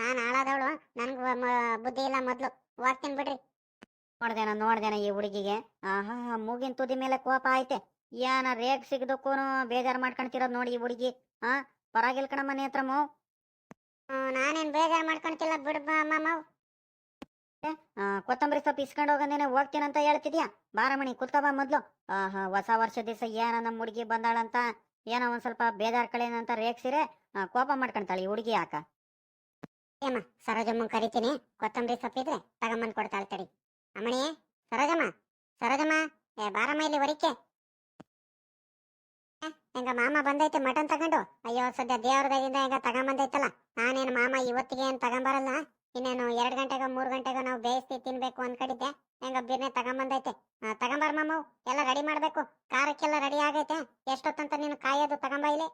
ನಾನು ಹಾಳಾದವಳು ನನ್ಗೆ ಬುದ್ಧಿ ಇಲ್ಲ ಮೊದ್ಲು. ಹೋಗ್ತೀನಿ ಬಿಡ್ರಿ. ನೋಡ್ದೇನ ನೋಡ್ದೇನ ಈ ಹುಡುಗಿಗೆ. ಆಹಾ ಮೂಗಿನ ತುದಿ ಮೇಲೆ ಕೋಪ ಐತೆ. ಏನ ರೇಗ್ ಸಿಗದಕ್ಕೂ ಬೇಜಾರ್ ಮಾಡ್ಕೊಂತಿರೋದ್ ನೋಡಿ ಈ ಹುಡುಗಿ. ಹಾ ಪರಾಗಿಲ್ ಕಣಮ್ಮ ನೇತ್ರಮ್ಮು ನಾನೇನ್ ಬೇಜಾರ್ ಮಾಡ್ಕೊಂತಿಲ್ಲ ಬಿಡ್ ಮಾಮ ಆ, ಕೊತ್ತಂಬರಿ ಸೊಪ್ಪು ಇಸ್ಕೊಂಡು ಹೋಗಂದೇನೆ ಹೋಗ್ತೀನಂತ ಹೇಳ್ತಿದ್ಯಾ? ಬಾರಮಣಿ ಕುತ್ಕೋ ಬಾ ಮೊದ್ಲು. ಆಹಾ ಹೊಸ ವರ್ಷ ದಿವಸ ಏನ ನಮ್ಮ ಹುಡುಗಿ ಬಂದಾಳಂತ. ಏನೋ ಒಂದ್ ಸ್ವಲ್ಪ ಬೇಜಾರ್ ಕಳೆನಂತ ರೇಗ್ಸಿರೆ ಕೋಪ ಮಾಡ್ಕೊಂತಾಳೆ ಈ ಹುಡುಗಿ ಯಾಕ? ಏಮ್ಮ, ಸರೋಜಮ್ಮ ಕರಿತೀನಿ. ಕೊತ್ತಂಬರಿ ಸೊಪ್ಪಿದ್ರೆ ತಗೊಂಬಂದು ಕೊಡ್ತಾಳೆ ತಡಿ. ಅಮ್ಮಣಿ ಸರೋಜಮ್ಮ ಸರೋಜಮ್ಮ, ಏ, ಬಾರಮ್ಮ ಇಲ್ಲಿ ಹೊರಿಕೆ ಹೆಂಗ ಮಾಮ ಬಂದೈತೆ ಮಟನ್ ತಗೊಂಡು? ಅಯ್ಯೋ, ಸದ್ಯ ದೇವ್ರದಾಗಿಂದ ಹೆಂಗ ತಗೊಂಬಂದೈತಲ್ಲ? ನಾನೇನು ಮಾಮ ಇವತ್ತಿಗೆ ಏನು ತಗೊಂಬರಲ್ಲ? ಇನ್ನೇನು ಎರಡು ಗಂಟೆಗೋ, ಮೂರು ಗಂಟೆಗೋ ನಾವು ಬೇಯಿಸಿ ತಿನ್ಬೇಕು ಅನ್ಕೊಂಡಿದ್ದೆ. ಹೆಂಗ ಬಿರ್ನೆ ತಗೊಂಬಂದೈತೆ? ತಗೊಂಬಾರ ಮಾಮವು ಎಲ್ಲ ರೆಡಿ ಮಾಡಬೇಕು. ಖಾರಕ್ಕೆಲ್ಲ ರೆಡಿ ಆಗೈತೆ. ಎಷ್ಟೊತ್ತಂತ ನೀನು ಕಾಯೋದು ತಗೊಂಬ ಇಲ್ಲಿ?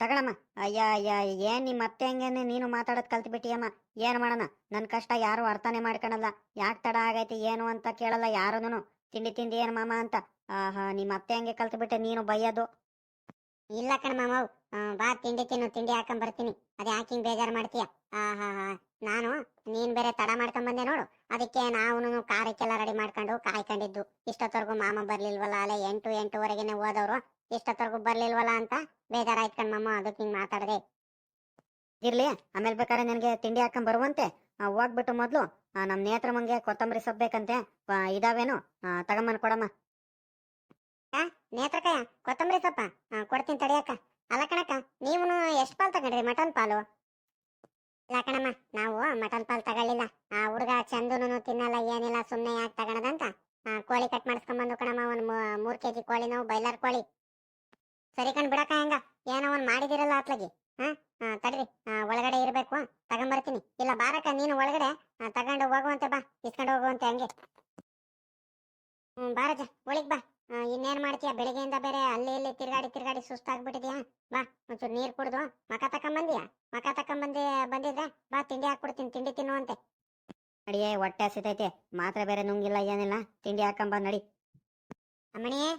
ತಗೊಳಮ್ಮ, ಅಯ್ಯ ಅಯ್ಯ, ಏನ್ ನಿಮ್ಮ ಅತ್ತೆ ಹೆಂಗೇನೆ ನೀನು ಮಾತಾಡೋದ್ ಕಲ್ತ್ಬಿಟ್ಟಿಯಮ್ಮ? ಏನ್ ಮಾಡೋಣ? ನನ್ ಕಷ್ಟ ಯಾರು ಅರ್ಥನೇ ಮಾಡ್ಕೊಳಲ್ಲ. ಯಾಕ್ ತಡ ಆಗೈತಿ, ಏನು ಅಂತ ಕೇಳಲ್ಲ ಯಾರೂನು ತಿಂಡಿ ತಿಂಡಿ ಏನ್ ಮಾಮ ಅಂತ. ಆಹಾ ನಿಮ್ಮ ಅತ್ತೆ ಹಂಗೆ ಕಲ್ತ್ಬಿಟ್ಟೆ, ನೀನು ಬೈಯೋದು. ಇಲ್ಲ ಕಣ ಮಾಮವ್ ಬಾ, ತಿಂಡಿ ತಿನ್ನು, ತಿಂಡಿ ಹಾಕೊಂಡ್ ಬರ್ತೀನಿ. ಅದ್ ಯಾಕೆ ಹಿಂಗ್ ಬೇಜಾರ್ ಮಾಡ್ತೀಯ? ಆಹಾ, ನಾನು, ನೀನ್ ಬೇರೆ ತಡ ಮಾಡ್ಕೊಂಡ್ ಬಂದೆ ನೋಡು. ಅದಕ್ಕೆ ನಾವು ಕಾರಕ್ಕೆಲ್ಲ ರೆಡಿ ಮಾಡ್ಕೊಂಡು ಕಾಯ್ಕೊಂಡಿದ್ದು. ಇಷ್ಟೊತ್ತವರೆಗೂ ಮಾಮ ಬರ್ಲಿಲ್ವಲ್ಲ ಅಲ್ಲೇ ಎಂಟು, ಎಂಟುವರೆಗೆನೆ ಹೋದವ್ರು. ಇಷ್ಟೊತ್ತವರೆಗೂ ಬರ್ಲಿಲ್ವಲ್ಲ ಅಂತ ಬೇಜಾರಾಯ್ತು ಕಣ್ ಮಾಮ ಅದಕ್ಕೆ ಹಿಂಗ್ ಮಾತಾಡದೆ. ಇರ್ಲಿ ಆಮೇಲೆ ಬೇಕಾದ್ರೆ ನನಗೆ ತಿಂಡಿ ಹಾಕೊಂಡ್ ಬರುವಂತೆ. ಹೋಗ್ಬಿಟ್ಟು ಮೊದ್ಲು ನೇತ್ರ ನೇತ್ರಮ್ಮಂಗೆ ಕೊತ್ತಂಬರಿ ಸೊಬ್ಬೇಕಂತೆ ಇದಾವೇನು? ಆ, ತಗೊಂಬಂದ್ ಕೊಡಮ್ಮ. ನೇತ್ರಕಯ್ಯ ಕೊತ್ತಂಬರಿ ಸೊಪ್ಪ? ಆ, ಕೊಡ್ತೀನಿ ತಡಿಯಕ್ಕ ಅಲ್ಲ ಕಣಕ್ಕ ನೀವು ಎಷ್ಟು ಪಾಲ್ ತಗೊಂಡ್ರಿ? ಮಟನ್ ಪಾಲು? ಇಲ್ಲ ಕಣಮ್ಮ ನಾವು ಮಟನ್ ಪಾಲ್ ತಗೊಳ್ಳಿಲ್ಲ. ಆ ಹುಡುಗ ಚಂದುನು ತಿನ್ನಲ್ಲ ಏನಿಲ್ಲ ಸುಮ್ಮನೆ ಯಾಕೆ ತಗೊಳದಂತ? ಕೋಳಿ ಕಟ್ ಮಾಡಿಸ್ಕೊಂಬಂದು ಕಣಮ್ಮ ಒಂದು ಮೂರು ಕೆ ಕೆಜಿ ಕೋಳಿ ನಾವು ಬೈಲರ್ ಕೋಳಿ. ಸರಿ ಕಣ್ ಬಿಡಕ ಹೆಂಗ? ಏನೋ ಒಂದ್ ಮಾಡಿದಿರಲ್ಲ ಅತ್ಲಗಿ ಹಾ? ತಡ್ರಿ. ಒಳಗಡೆ ಇರ್ಬೇಕು. ತಗೊಂಬರ್ತೀನಿ. ಇಲ್ಲ ಬಾರಕ ನೀನು ಒಳಗಡೆ. ತಗೊಂಡು ಹೋಗುವಂತೆ ಬಾ. ಇಸ್ಕೊಂಡು ಹೋಗುವಂತೆ ಹಂಗೆ. ಹ್ಮ್ ಬಾರಜ ಒಳಗ್ ಬಾ. ಇನ್ನೇನ್ ಮಾಡ್ತೀಯ? ಬೆಳಿಗ್ಗೆಯಿಂದ ಬೇರೆ ಅಲ್ಲಿ ಇಲ್ಲಿ ತಿರ್ಗಾಡಿ ತಿರ್ಗಾಡಿ ಸುಸ್ತಾಗ್ಬಿಟ್ಟಿದ್ಯಾ? ಬಾ, ಒಂಚೂರು ನೀರ್ ಕುಡ್ದು ಮಕ ತಕೊಂಬಂದಿಯ? ಮಕ ತಕೊಂಬಂದಿ, ಬಂದಿದ್ರೆ ಬಾ, ತಿಂಡಿ ಹಾಕ್ಬಿಡ್ತೀನಿ. ತಿಂಡಿ ತಿನ್ನುವಂತೆ. ನಡಿಯೇ ಹೊಟ್ಟೆ ಸಿತೈತೆ ಮಾತ್ರ ಬೇರೆ ನುಂಗಿಲ್ಲ, ಏನಿಲ್ಲ. ತಿಂಡಿ ಹಾಕೊಂಬ, ನಡಿ. ಅಮ್ಮಣಿಯೇ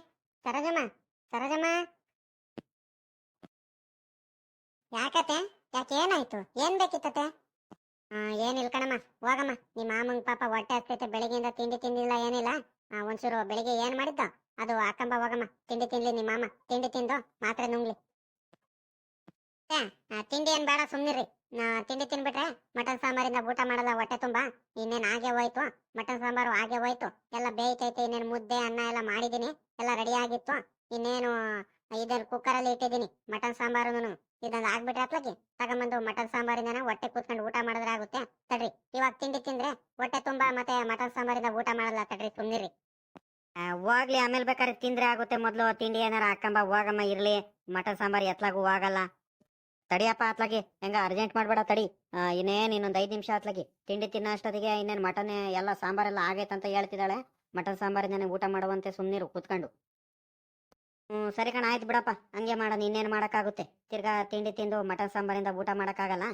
ಸರೋಜಮ್ಮ ಸರೋಜಮ್ಮ. ಯಾಕತೆ ಯಾಕೆ ಏನಾಯ್ತು? ಏನ್ ಬೇಕಿತ್ತತೆ ಏನಿಲ್ಲ ಕಣಮ್ಮ. ಹೋಗಮ್ಮ. ನಿಮ್ ಮಾಮಂಗ್ ಪಾಪ ಹೊಟ್ಟೆ ಹಸ್ತೈತೆ ಬೆಳಿಗ್ಗೆಯಿಂದ ತಿಂಡಿ ತಿಂದಿಲ್ಲ, ಏನಿಲ್ಲ. ಒಂಚೂರು ಬೆಳಿಗ್ಗೆ ಏನ್ ಮಾಡಿದ್ದ? ಅದು ಅಕ್ಕಂಬ ಹೋಗಮ್ಮ. ತಿಂಡಿ ತಿನ್ಲಿ ನಿಮ್ಮ ಮಾಮ. ತಿಂಡಿ ತಿಂದು ಮಾತ್ರೆ ನುಂಗ್ಲಿ. ತಿಂಡಿ ಏನ್ ಬೇಡ ಸುಮ್ನಿರಿ ನಾ ತಿಂಡಿ ತಿನ್ಬಿಟ್ರೆ ಮಟನ್ ಸಾಂಬಾರಿಂದ ಊಟ ಮಾಡಲ್ಲ, ಹೊಟ್ಟೆ ತುಂಬಾ. ಇನ್ನೇನ್ ಹಾಗೆ ಹೋಯ್ತು? ಮಟನ್ ಸಾಂಬಾರು ಹಾಗೆ ಹೋಯ್ತು. ಎಲ್ಲ ಬೇಯ್ತೈತೆ, ಇನ್ನೇನು ಮುದ್ದೆ, ಅನ್ನ ಎಲ್ಲ ಮಾಡಿದೀನಿ ಎಲ್ಲ ರೆಡಿ ಆಗಿತ್ತು. ಇನ್ನೇನು ಇದನ್ನ ಕುಕ್ಕರ್ ಅಲ್ಲಿ ಇಟ್ಟಿದ್ದೀನಿ. ಮಟನ್ ಸಾಂಬಾರುನು ಇದನ್ನ ಆಗ್ಬಿಟ್ರೆ ಅತ್ಲಕ್ಕೆ ತಗೊಂಬಂದು ಮಟನ್ ಸಾಂಬಾರಿಂದ ಹೊಟ್ಟೆ ಕೂತ್ಕೊಂಡು ಊಟ ಮಾಡಿದ್ರೆ ಆಗುತ್ತೆ. ತಡ್ರಿ, ಇವಾಗ ತಿಂಡಿ ತಿಂದ್ರೆ ಹೊಟ್ಟೆ ತುಂಬಾ ಮತ್ತೆ ಮಟನ್ ಸಾಂಬಾರಿಂದ ಊಟ ಮಾಡಲ್ಲ ತಡ್ರಿ, ಸುಮ್ನಿರಿ. ಹೋಗ್ಲಿ, ಆಮೇಲೆ ಬೇಕಾದ್ರೆ ತಿಂದ್ರೆ ಆಗುತ್ತೆ ಮೊದ್ಲು. ತಿಂಡಿ ಏನಾರ ಹಾಕಂಬ, ಹೋಗಮ್ಮ, ಇರ್ಲಿ. ಮಟನ್ ಸಾಂಬಾರ್ ಎತ್ಲಾಗೂ ಹೋಗಲ್ಲ. ತಡಿಯಪ್ಪ ಅತ್ಲಾಗಿ ಹೆಂಗ ಅರ್ಜೆಂಟ್ ಮಾಡ್ಬೇಡ, ತಡಿ. ಇನ್ನೇನ್ ಇನ್ನೊಂದ್ ಐದ್ ನಿಮಿಷ ಅತ್ಲಾಗಿ ತಿಂಡಿ ತಿನ್ನೋ ಅಷ್ಟೊತ್ತಿಗೆ ಇನ್ನೇನ್ ಮಟನ್ ಎಲ್ಲ ಸಾಂಬಾರ್ ಸಾಂಬಾರೆಲ್ಲ ಆಗೈತಂತ ಹೇಳ್ತಿದ್ದಾಳೆ. ಮಟನ್ ಸಾಂಬಾರ್ ಸಾಂಬಾರಿನ ಊಟ ಮಾಡುವಂತೆ ಸುಮ್ನಿರು, ಕೂತ್ಕೊಂಡು. ಹ್ಮ್ ಸರಿ ಕಣ, ಆಯ್ತು ಬಿಡಪ್ಪ. ಹಂಗೆ ಮಾಡೋಣ ಇನ್ನೇನು ಮಾಡೋಕ್ಕಾಗುತ್ತೆ? ತಿರ್ಗಾ ತಿಂಡಿ ತಿಂದು ಮಟನ್ ಸಾಂಬಾರಿಂದ ಊಟ ಮಾಡೋಕ್ಕಾಗಲ್ಲ?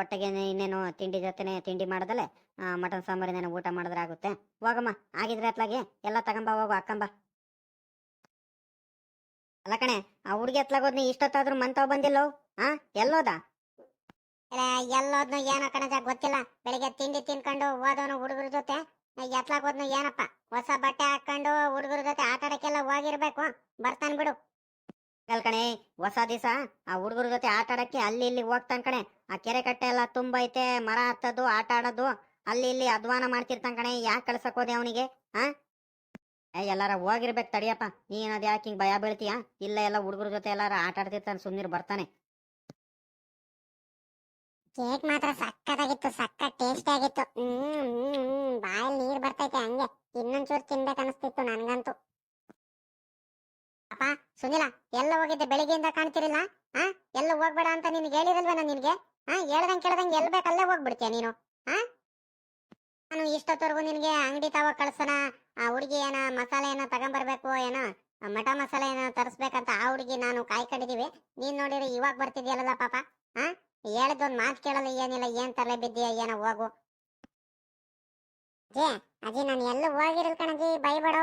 ಒಟ್ಟಿಗೆ ಇನ್ನೇನು ತಿಂಡಿ ಜೊತೆನೆ ತಿಂಡಿ ಮಾಡದಲೆ ಮಟನ್ ಸಾಂಬಾರಿಂದ ಊಟ ಮಾಡಿದ್ರೆ ಆಗುತ್ತೆ ಹೋಗಮ್ಮ, ಆಗಿದ್ರೆ ಅತ್ಲಾಗೆ ಎಲ್ಲ ತಗೊಂಬ, ಹೋಗು, ಅಕ್ಕಂಬ. ಅಲ್ಲ ಕಣೆ, ಆ ಹುಡುಗಿ ಎತ್ಲಾಗೋದ್ ನೀ ಇಷ್ಟೊತ್ತಾದ್ರೂ ಮಂತವ್ ಬಂದಿಲ್ಲೋ? ಹಾ ಎಲ್ಲೋದ? ಎಲ್ಲೋದ್ನು ಏನೋ ಕಣಜ, ಗೊತ್ತಿಲ್ಲ. ಬೆಳಿಗ್ಗೆ ತಿಂಡಿ ತಿನ್ಕೊಂಡು ಹೋದವನು ಹುಡುಗರ ಜೊತೆ. ಎತ್ಲಾಕ್ ಹೋದ್ನು ಏನಪ್ಪ? ಹೊಸ ಬಟ್ಟೆ ಹಾಕೊಂಡು ಹುಡುಗರ ಜೊತೆ ಆಟ ಆಡಕ್ಕೆಲ್ಲ ಹೋಗಿರ್ಬೇಕು. ಬರ್ತಾನ್ ಬಿಡು. ಕಣೆ, ಹೊಸ ದಿವಸ ಆ ಹುಡುಗರ ಜೊತೆ ಆಟ ಆಡಕ್ಕೆ ಅಲ್ಲಿ ಇಲ್ಲಿ ಹೋಗ್ತಾನ್ ಕಣೆ. ಆ ಕೆರೆ ಕಟ್ಟೆ ಎಲ್ಲ ತುಂಬೈತೆ, ಮರ ಹತ್ತದು ಆಟ ಆಡೋದು ಅಲ್ಲಿ ಇಲ್ಲಿ ಅಧ್ವಾನ ಮಾಡ್ತಿರ್ತಾನ್ ಕಣೆ. ಯಾಕೆ ಕಳ್ಸಕ್ ಹೋದೆ ಅವನಿಗೆ ಹಾ ಎಲ್ಲಾರ ಹೋಗಿರ್ಬೇಕು ತಡಿಯಪ್ಪ. ನೀನ್ ಅದ್ ಯಾಕೆ ಹಿಂಗ್ ಭಯ ಬೀಳ್ತೀಯಾ? ಇಲ್ಲ ಎಲ್ಲ ಹುಡುಗರ ಜೊತೆ ಎಲ್ಲಾರ ಆಟ ಆಡ್ತಿರ್ತಾನೆ ಸುಮ್ನಿರ್ ಬರ್ತಾನೆ. ಕೇಕ್ ಮಾತ್ರ ಸಕ್ಕತ್ತಾಗಿತ್ತು ಸಕ್ಕ ಟೇಸ್ಟಿ ಆಗಿತ್ತು. ಹ್ಮ್ ಬಾಯಲ್ಲಿ ನೀರ್ ಬರ್ತೈತೆ ಹಂಗೆ. ಇನ್ನೊಂಚೂರು ತಿನ್ಬೇಕು ಅನಿಸ್ತಿತ್ತು ನನ್ಗಂತೂ. ಅಪ್ಪ, ಸುನಿಲ, ಎಲ್ಲ ಹೋಗಿದ್ದೆ ಬೆಳಿಗ್ಗೆಯಿಂದ ಕಾಣ್ತಿರಿಲ್ಲ ಹಾ ಎಲ್ಲ ಹೋಗ್ಬೇಡ ಅಂತ ನಿನ್ಗೆ ಹೇಳಿರಲ್ವೇನ ನಿನ್ಗೆ? ಹಾ ಹೇಳ್ದಂಗೆ ಕೇಳ್ದಂಗೆ ಎಲ್ ಬೇಕಲ್ಲೇ ಹೋಗ್ಬಿಡ್ತೀಯ ನೀನು? ಹಾ ನಾನು ಇಷ್ಟೊತ್ತವರೆಗೂ ನಿನ್ಗೆ ಅಂಗಡಿ ತಾವ ಕಳ್ಸೋಣ, ಆ ಹುಡುಗಿ ಏನ ಮಸಾಲೆ ಏನ ತಗೊಂಬರ್ಬೇಕು, ಏನೋ ಮಟಾ ಮಟ ಮಸಾಲೆ ಏನೋ ತರಿಸ್ಬೇಕಂತ ಆ ಹುಡುಗಿ ನಾನು ಕಾಯ್ಕೊಂಡಿದೀವಿ. ನೀನ್ ನೋಡಿದ್ರೆ ಇವಾಗ ಬರ್ತಿದ್ಯಲ್ಲ ಪಾಪ. ಹಾ ಹೇಳಿದೊಂದ್ ಮಾತು ಕೇಳಲ್ಲ, ಏನಿಲ್ಲ, ಏನ್ ತಲೆ ಬಿದ್ದೀಯ, ಏನೋ ಹೋಗು. ಅಜ್ಜಿ ಅಜ್ಜಿ, ನಾನು ಎಲ್ಲ ಹೋಗಿರಲ್ ಕಣಜಿ ಬೈಬೇಡೋ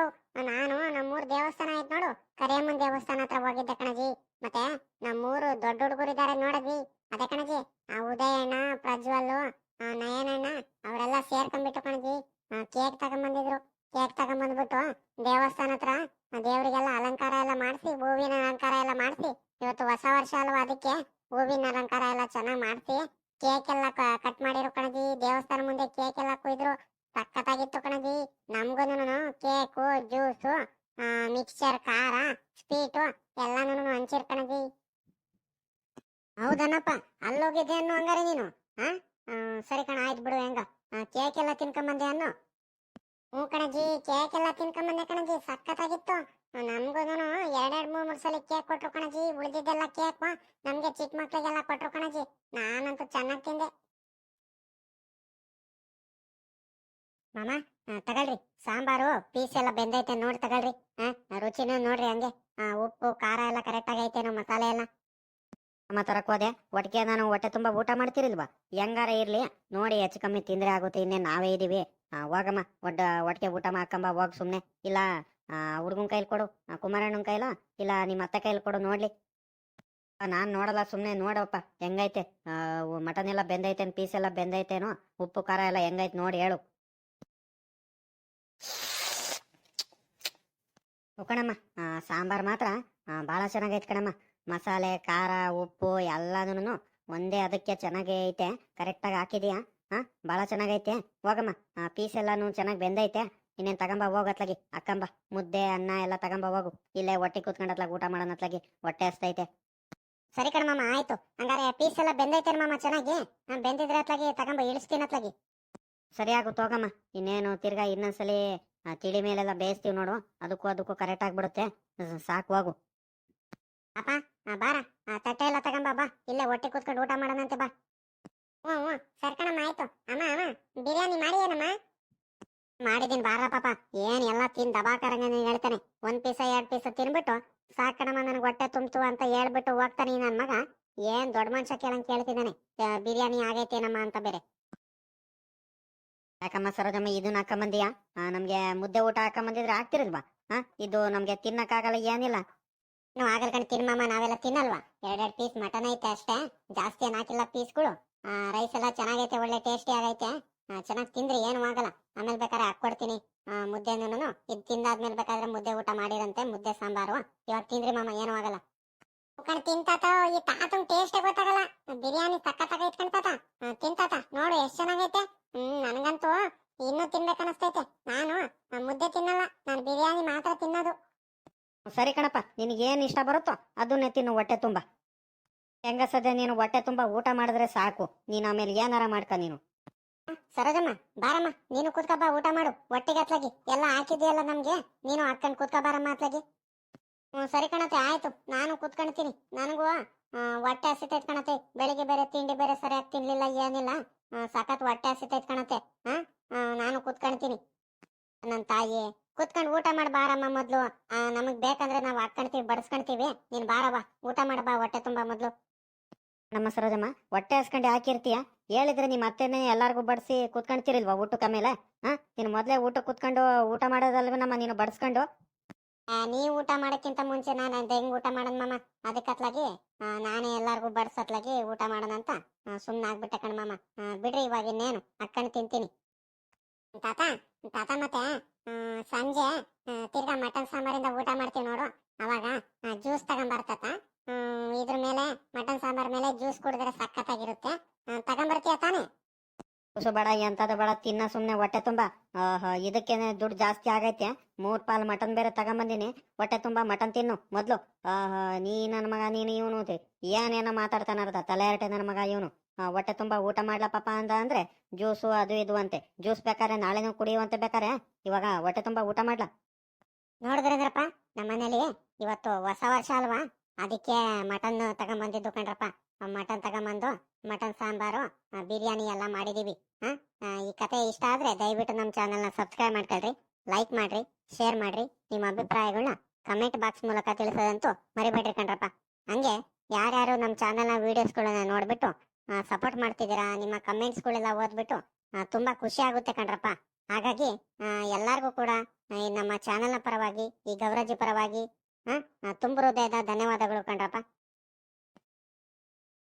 ನಾನು ನಮ್ಮೂರ್ ದೇವಸ್ಥಾನ ಆಯ್ತು ನೋಡು, ಕರಿಯಮ್ಮನ್ ದೇವಸ್ಥಾನ ಹತ್ರ ಹೋಗಿದ್ದೆ ಕಣಜಿ ಮತ್ತೆ ನಮ್ಮೂರು ದೊಡ್ಡ ಹುಡುಗರಿದ್ದಾರೆ ನೋಡಜಿ ಅದೇ ಕಣಜಿ ಆ ಉದಯಣ್ಣ ಪ್ರಜ್ವಲ್ ನಯನಣ್ಣ, ಅವರೆಲ್ಲ ಸೇರ್ಕೊಂಡ್ಬಿಟ್ಟು ಕಣಜಿ ಕೇಕ್ ತಗೊಂಬಂದಿದ್ರು. ಕೇಕ್ ತಗೊಂಬಂದ್ಬಿಟ್ಟು ದೇವಸ್ಥಾನ ಹತ್ರ ದೇವರಿಗೆಲ್ಲ ಅಲಂಕಾರ ಎಲ್ಲ ಮಾಡಿಸಿ, ಹೂವಿನ ಅಲಂಕಾರ ಎಲ್ಲ ಮಾಡಿಸಿ. ಇವತ್ತು ಹೊಸ ವರ್ಷ ಅಲ್ವಾ ಅದಕ್ಕೆ. ಹೂವಿನ ಅಲಂಕಾರ ಎಲ್ಲ ಚೆನ್ನಾಗಿ ಮಾಡ್ತಿ. ಕೇಕ್ ಎಲ್ಲ ಕಟ್ ಮಾಡಿರು ಕಣಜಿ. ದೇವಸ್ಥಾನ ಮುಂದೆ ಕೇಕ್ ಎಲ್ಲ ಕುಯ್ದ್ರು. ಸಕ್ಕತ್ತಾಗಿತ್ತು ಕಣಜಿ. ನಮ್ಗೂನು ಕೇಕು ಜ್ಯೂಸು ಮಿಕ್ಸ್ಚರ್ ಖಾರ ಸ್ವೀಟು ಎಲ್ಲಾನು ಹಂಚಿರ್ ಕಣಜಿ. ಹೌದನಪ್ಪ. ಅಲ್ಲೋಗಿದ್ದೆ ಅನ್ನು ಹಂಗಾರೆ ನೀನು ಹಾ ಸರಿ ಕಣ, ಆಯ್ತು ಬಿಡು, ಹೆಂಗ. ಕೇಕ್ ಎಲ್ಲ ತಿನ್ಕೊಂಬಂದೆ ಅನ್ನು. ಹ್ಞೂ ಕಣಜಿ. ಕೇಕ್ ಎಲ್ಲ ತಿನ್ಕೊಂಬಂದೆ ಕಣಜಿ. ಸಖತ್ತಾಗಿತ್ತು. ನಮ್ಗೂನು ಎರಡೆರಡು ಮೂರ್ ಮೂರು ಸಲ ಕೇಕ್ ಕೊಟ್ರು ಕಣಜಿ, ಉಳಿದಿದ್ದೆಲ್ಲ ಕೇಕ್ ನಮ್ಗೆ ಚಿಕ್ಕ ಮಕ್ಕಳಿಗೆಲ್ಲ ಕೊಟ್ರು ಕಣಜಿ. ನಾನಂತೂ ಚೆನ್ನಾಗಿ ತಿಂದೆ. ಮಾಮ ತಗಳ್ರಿ, ಸಾಂಬಾರು ಪೀಸ್ ಎಲ್ಲ ಬೆಂದೈತೆ ನೋಡಿ ತಗೊಳ್ರಿ. ರುಚಿನೂ ನೋಡ್ರಿ ಹಂಗೆ. ಉಪ್ಪು, ಖಾರ ಎಲ್ಲ ಕರೆಕ್ಟ್ ಆಗೈತೇನೋ ಮಸಾಲೆ ಎಲ್ಲ. ಅಮ್ಮ ತರಕ್ ಹೋದೆ, ಒಟ್ಟಿಗೆ ನಾನು ಹೊಟ್ಟೆ ತುಂಬಾ ಊಟ ಮಾಡ್ತಿರಿಲ್ವಾ? ಹೆಂಗಾರ ಇರ್ಲಿ, ನೋಡಿ ಹೆಚ್ಚು ಕಮ್ಮಿ ತಿಂದ್ರೆ ಆಗುತ್ತೆ ಇನ್ನೇ ನಾವೇ ಇದೀವಿ. ಹೋಗಮ್ಮ, ಒಡ್ಡ, ಒಟ್ಟಿಗೆ ಊಟ ಮಾಡ್ಕೊಂಬ, ಹೋಗ್ ಸುಮ್ನೆ. ಇಲ್ಲ ಹುಡುಗನ್ ಕೈಲಿ ಕೊಡು ಆ, ಕುಮಾರಣ್ಣನ್ ಕೈಲ? ಇಲ್ಲ ನಿಮ್ಮ ಅತ್ತೆ ಕೈಲಿ ಕೊಡು ನೋಡ್ಲಿ. ನಾನು ನೋಡಲ್ಲ ಸುಮ್ಮನೆ ನೋಡಪ್ಪ ಹೆಂಗೈತೆ? ಮಟನ್ ಎಲ್ಲ ಬೆಂದೈತೇನು ಪೀಸ್ ಎಲ್ಲ ಬೆಂದೈತೇನೋ ಉಪ್ಪು ಖಾರ ಎಲ್ಲ ಹೆಂಗೈತೆ ನೋಡಿ ಹೇಳು. ಕಣಮ್ಮ ಆ, ಸಾಂಬಾರ್ ಮಾತ್ರ ಆ, ಭಾಳ ಚೆನ್ನಾಗೈತೆ ಕಣಮ್ಮ. ಮಸಾಲೆ ಖಾರ ಉಪ್ಪು ಎಲ್ಲಾನು ಒಂದೇ ಅದಕ್ಕೆ ಚೆನ್ನಾಗೇ ಐತೆ. ಕರೆಕ್ಟಾಗಿ ಹಾಕಿದೀಯಾ? ಹಾ ಭಾಳ ಚೆನ್ನಾಗೈತೆ. ಹೋಗಮ್ಮ ಆ ಪೀಸ್ ಎಲ್ಲಾನು ಚೆನ್ನಾಗಿ ಬೆಂದೈತೆ. ಇನ್ನೇನು ತಗೊಂಬ ಹೋಗತ್ಲಾಗಿ ಅಕ್ಕಂಬ, ಮುದ್ದೆ, ಅನ್ನ ಎಲ್ಲ ತಗೊಂಬ ಹೋಗು. ಇಲ್ಲೇ ಹೊಟ್ಟೆ ಕೂತ್ಕೊಂಡತ್ಲಾಗ ಊಟ ಮಾಡೋಣತ್ಲಾಗಿ ಹೊಟ್ಟೆ ಹಸ್ತೈತೆ. ಸರಿ ಕಣ ಮಾಮ, ಆಯ್ತು. ಹಂಗಾರೆ ಪೀಸ್ ಎಲ್ಲ ಬೆಂದೈತೆ ಮಾಮ ಚೆನ್ನಾಗಿ. ನಾನ್ ಬೆಂದಿದ್ರೆ ಅತ್ಲಾಗಿ ತಗೊಂಬ, ಇಳಿಸ್ತೀನಿ ಸರಿಯಾಗು ಹೋಗಮ್ಮ ಇನ್ನೇನು ತಿರ್ಗಾ ಇನ್ನೊಂದ್ಸಲಿ ತಿಳಿ ಮೇಲೆಲ್ಲ ಬೇಯಿಸ್ತೀವಿ ನೋಡು. ಅದಕ್ಕೂ ಅದಕ್ಕೂ ಕರೆಕ್ಟ್ ಆಗ್ಬಿಡುತ್ತೆ. ಸಾಕು, ಹೋಗು. ಅಪ್ಪ ಬಾರ. ತಟ್ಟೆ ಎಲ್ಲ ತಗೊಂಬ, ಬಾ. ಇಲ್ಲೇ ಹೊಟ್ಟೆ ಕೂತ್ಕೊಂಡು ಊಟ ಮಾಡೋಣಂತೆ, ಬಾ. ಹ್ಞೂ ಹ್ಞೂ ಸರಿ ಕಣಮ್ಮ, ಆಯ್ತು. ಅಮ್ಮ ಅಮ್ಮ, ಬಿರಿಯಾನಿ ಮಾಡಿ ಏನಮ್ಮ? ಮಾಡಿದೀನಿ ಬಾರ ಪಾಪ. ಏನ್ ಎಲ್ಲ ತಿನ್ ದಬಾಕರಂಗ ನೀನ್ ಹೇಳ್ತಾನೆ. ಒಂದ್ ಪೀಸ ಎರಡ್ ಪೀಸ ತಿನ್ಬಿಟ್ಟು ಸಾಕಣಮ್ಮ ನನಗೆ ಹೊಟ್ಟೆ ತುಂಬ್ತು ಅಂತ ಹೇಳ್ಬಿಟ್ಟು ಹೋಗ್ತಾನೆ ನನ್ನ ನನ್ ಮಗ. ಏನ್ ದೊಡ್ಡ ಮನುಷ್ಯ ಕೇಳಂಗ್ ಕೇಳ್ತಿದ್ದಾನೆ. ಬಿರಿಯಾನಿ ಆಗೈತೇನಮ್ಮ ಅಂತ ಬೇರೆ. ಯಾಕಮ್ಮ ಸರೋಜಮ್ಮ ಇದನ್ನ ಹಾಕೊಂಬಂದಿಯಾ ನಮ್ಗೆ ಮುದ್ದೆ ಊಟ ಹಾಕೊಂಬಂದಿದ್ರೆ ಆಗ್ತಿರಲ್ವಾ? ಹಾ ಇದು ನಮ್ಗೆ ತಿನ್ನಕ್ಕಾಗಲ್ಲ ಏನಿಲ್ಲ. ನಾವು ಕಣ್ ತಿನ್ಮಮ್ಮ ನಾವೆಲ್ಲ ತಿನ್ನಲ್ವಾ? ಎರಡೆರಡು ಪೀಸ್ ಮಟನ್ ಐತೆ ಅಷ್ಟೇ. ಜಾಸ್ತಿ ಏನ್ ಹಾಕಿಲ್ಲ ಪೀಸ್ಗಳು. ರೈಸ್ ಎಲ್ಲ ಚೆನ್ನಾಗೈತೆ ಒಳ್ಳೆ ಟೇಸ್ಟಿ ಆಗೈತೆ. ಚೆನ್ನಾಗಿ ತಿಂದ್ರಿ ಏನು ಆಗಲ್ಲ. ಆಮೇಲೆ ಬೇಕಾದ್ರೆ ಹಾಕೊಡ್ತೀನಿ ಮುದ್ದೆನೂ ಇದು ತಿಂದಾದ್ಮೇಲೆ ಬೇಕಾದ್ರೆ ಮುದ್ದೆ ಊಟ ಮಾಡಿರಂತೆ ಮುದ್ದೆ ಸಾಂಬಾರು. ಇವಾಗ ತಿಂದ್ರಿ ಮಾಮ ಏನು ಆಗಲ್ಲ. ಕಣ್ ತಿಂತಾತ ಈ ತಾತಂಗ್ ಟೇಸ್ಟ್ ಗೊತ್ತಾಗಲ್ಲ. ಬಿರಿಯಾನಿ ತಕ್ಕ ತಕ ಆ, ತಿಂತಾತ. ನೋಡು ಎಷ್ಟ್ ಚೆನ್ನಾಗೈತೆ. ಹ್ಮ್ ನನಗಂತೂ ಇನ್ನೂ ತಿನ್ಬೇಕನ್ನಿಸ್ತೈತೆ. ನಾನು ಮುದ್ದೆ ತಿನ್ನಲ್ಲ. ನಾನು ಬಿರಿಯಾನಿ ಮಾತ್ರ ತಿನ್ನೋದು. ಸರಿ ಕಣಪ್ಪ ನಿನಗೇನು ಇಷ್ಟ ಬರುತ್ತೋ ಅದನ್ನೇ ತಿನ್ನು ಹೊಟ್ಟೆ ತುಂಬ. ಹೆಂಗ ಸದ್ಯ ನೀನು ಹೊಟ್ಟೆ ತುಂಬ ಊಟ ಮಾಡಿದ್ರೆ ಸಾಕು. ನೀನು ಆಮೇಲೆ ಏನಾರ ಮಾಡ್ಕ ನೀನು. ಸರೋಜಮ್ಮ, ಬಾರಮ್ಮ, ನೀನು ಕೂತ್ಕೊ ಬಾ, ಊಟ ಮಾಡು. ಒಟ್ಟಿಗೆ ಅತ್ಲಾಗಿ. ಎಲ್ಲ ಹಾಕಿದ್ಯಲ್ಲ ನಮ್ಗೆ? ನೀನು ಹಾಕೊಂಡು ಕೂತ್ಕ ಬಾರಮ್ಮ ಅತ್ಲಾಗಿ. ಹ್ಞೂ ಸರಿ ಕಣತೆ, ಆಯ್ತು. ನಾನು ಕೂತ್ಕೊಂಡ್ತೀನಿ ನನಗೂ ಹೊಟ್ಟೆ ಹಸಿತೈತ್ ಕಣತೆ. ಬೆಳಿಗ್ಗೆ ಬೇರೆ, ತಿಂಡಿ ಬೇರೆ ಸರಿಯಾಗಿ ತಿನ್ಲಿಲ್ಲ, ಏನಿಲ್ಲ. ಸಖತ್ ಹೊಟ್ಟೆ ಹಸಿತೈತ್ ಕಣತೆ. ಹಾ ನಾನು ಕೂತ್ಕೊಂತೀನಿ ನನ್ನ ತಾಯಿ ಕೂತ್ಕೊಂಡು ಊಟ ಮಾಡಿ ಬಾರಮ್ಮ ಮೊದ್ಲು. ನಮಗ್ ಬೇಕಂದ್ರೆ ನಾವು ಹಾಕೊಂತೀವಿ ಬಡಿಸ್ಕೊಂತೀವಿ ನೀನ್ ಬಾರವ್ವ ಊಟ ಮಾಡ ಬಾ, ಹೊಟ್ಟೆ ತುಂಬಾ ಮೊದ್ಲು. ನಮ್ಮ ಸರೋಜಮ್ಮ, ಹೊಟ್ಟೆ ಹಸ್ಕೊಂಡು ಹಾಕಿರ್ತೀಯ? ಹೇಳಿದ್ರೆ ನಿಮ್ಮ ಅತ್ತೆನೇ ಎಲ್ಲಾರ್ಗೂ ಬಡಿಸಿ ಕೂತ್ಕೊಂಡ್ತಿರಿಲ್ವಾ ಊಟಕ್ಕೆ ಮೇಲೆ ಹಾ? ನೀನು ಮೊದಲೇ ಊಟ ಕೂತ್ಕೊಂಡು ಊಟ ಮಾಡೋದಲ್ವ ನಮ್ಮ ನೀನು ಬಡಿಸ್ಕೊಂಡು? ನೀ ಊಟ ಮಾಡಕ್ಕಿಂತ ಮುಂಚೆ ನಾನು ಅಂತ ಹೆಂಗ್ ಊಟ ಮಾಡೋಣ ಮಾಮ ಅದಕ್ಕತ್ಲಾಗಿ ನಾನೇ ಎಲ್ಲಾರ್ಗು ಬಡ್ಸತ್ಲಾಗಿ ಊಟ ಮಾಡೋಣ ಅಂತ? ಸುಮ್ಮನೆ ಆಗ್ಬಿಟ್ಟೆ ಕಣ ಮಾಮ ಬಿಡ್ರಿ ಇವಾಗ ಇನ್ನೇನು. ಹಾಕೊಂಡು ತಿಂತೀನಿ. ತಾತ ತಾತ ಮತ್ತೆ ಸಂಜೆ ತಿರ್ಗಾ ಮಟನ್ ಸಾಂಬಾರಿಂದ ಊಟ ಮಾಡ್ತೀವಿ ನೋಡು. ಅವಾಗ ಜ್ಯೂಸ್ ತಗೊಂಬರ್ತಾತ. ಹ್ಮ್, ಇದ್ರ ಮೇಲೆ ಮಟನ್ ಸಾಂಬಾರ್ ಮೇಲೆ ಜ್ಯೂಸ್ ಕುಡಿದ್ರೆ ಸಖತ್ತಾಗಿರುತ್ತೆ. ತಗೊಂಬರ್ತೀಯ ತಾನೇ? ಕುಸು ಬೇಡ ಎಂತದ ಬೇಡ ತಿನ್ನ ಸುಮ್ಮನೆ ಹೊಟ್ಟೆ ತುಂಬಾ. ಆಹಾ ಇದಕ್ಕೇನೆ ದುಡ್ಡು ಜಾಸ್ತಿ ಆಗೈತೆ. ಮೂರ್ ಪಾಲ್ ಮಟನ್ ಬೇರೆ ತಗೊಂಬಂದಿನಿ. ಹೊಟ್ಟೆ ತುಂಬಾ ಮಟನ್ ತಿನ್ನು ಮೊದ್ಲು. ಆಹಾ ನೀ ನನ್ನ ಮಗ ನೀನು ಇವನು ಏನೇನೋ ಮಾತಾಡ್ತಾನರ್ದ ತಲೆ ಹರಟೆ ನನ್ನ ಮಗ ಇವನು. ಹೊಟ್ಟೆ ತುಂಬಾ ಊಟ ಮಾಡ್ಲಪ್ಪ ಅಂತ ಅಂದ್ರೆ ಜ್ಯೂಸು ಅದು ಇದು ಅಂತೆ. ಜ್ಯೂಸ್ ಬೇಕಾರೆ ನಾಳೆನೂ ಕುಡಿಯುವಂತೆ ಬೇಕಾರೆ? ಇವಾಗ ಹೊಟ್ಟೆ ತುಂಬಾ ಊಟ ಮಾಡ್ಲಾ? ನೋಡಿದ್ರಂದ್ರಪ್ಪ ನಮ್ಮ ಮನೇಲಿ ಇವತ್ತು ಹೊಸ ವರ್ಷ ಅಲ್ವಾ? ಅದಕ್ಕೆ ಮಟನ್ ತಗೊಂಬಂದಿದ್ದು ಕಣ್ರಪ್ಪ. ಮಟನ್ ತಗೊಂಬಂದು ಮಟನ್ ಸಾಂಬಾರು ಬಿರಿಯಾನಿ ಎಲ್ಲ ಮಾಡಿದೀವಿ. ಈ ಕತೆ ಇಷ್ಟ ಆದ್ರೆ ದಯವಿಟ್ಟು ನಮ್ಮ ಚಾನೆಲ್ನ ಸಬ್ಸ್ಕ್ರೈಬ್ ಮಾಡ್ಕೊಳ್ರಿ, ಲೈಕ್ ಮಾಡ್ರಿ, ಶೇರ್ ಮಾಡ್ರಿ. ನಿಮ್ಮ ಅಭಿಪ್ರಾಯಗಳನ್ನ ಕಮೆಂಟ್ ಬಾಕ್ಸ್ ಮೂಲಕ ತಿಳಿಸೋದಂತೂ ಮರಿಬೇಡ್ರಿ ಕಣ್ರಪ್ಪ. ಹಂಗೆ ಯಾರ್ಯಾರು ನಮ್ಮ ಚಾನೆಲ್ನ ವೀಡಿಯೋಸ್ಗಳನ್ನ ನೋಡ್ಬಿಟ್ಟು ಸಪೋರ್ಟ್ ಮಾಡ್ತಿದ್ದೀರಾ, ನಿಮ್ಮ ಕಮೆಂಟ್ಸ್ಗಳೆಲ್ಲ ಓದ್ಬಿಟ್ಟು ತುಂಬ ಖುಷಿ ಆಗುತ್ತೆ ಕಣ್ರಪ್ಪ. ಹಾಗಾಗಿ ಎಲ್ಲರಿಗೂ ಕೂಡ ನಮ್ಮ ಚಾನೆಲ್ನ ಪರವಾಗಿ, ಈ ಗೌರಜಿ ಪರವಾಗಿ ತುಂಬು ಹೃದಯದ ಧನ್ಯವಾದಗಳು ಕಣ್ರಪ್ಪ.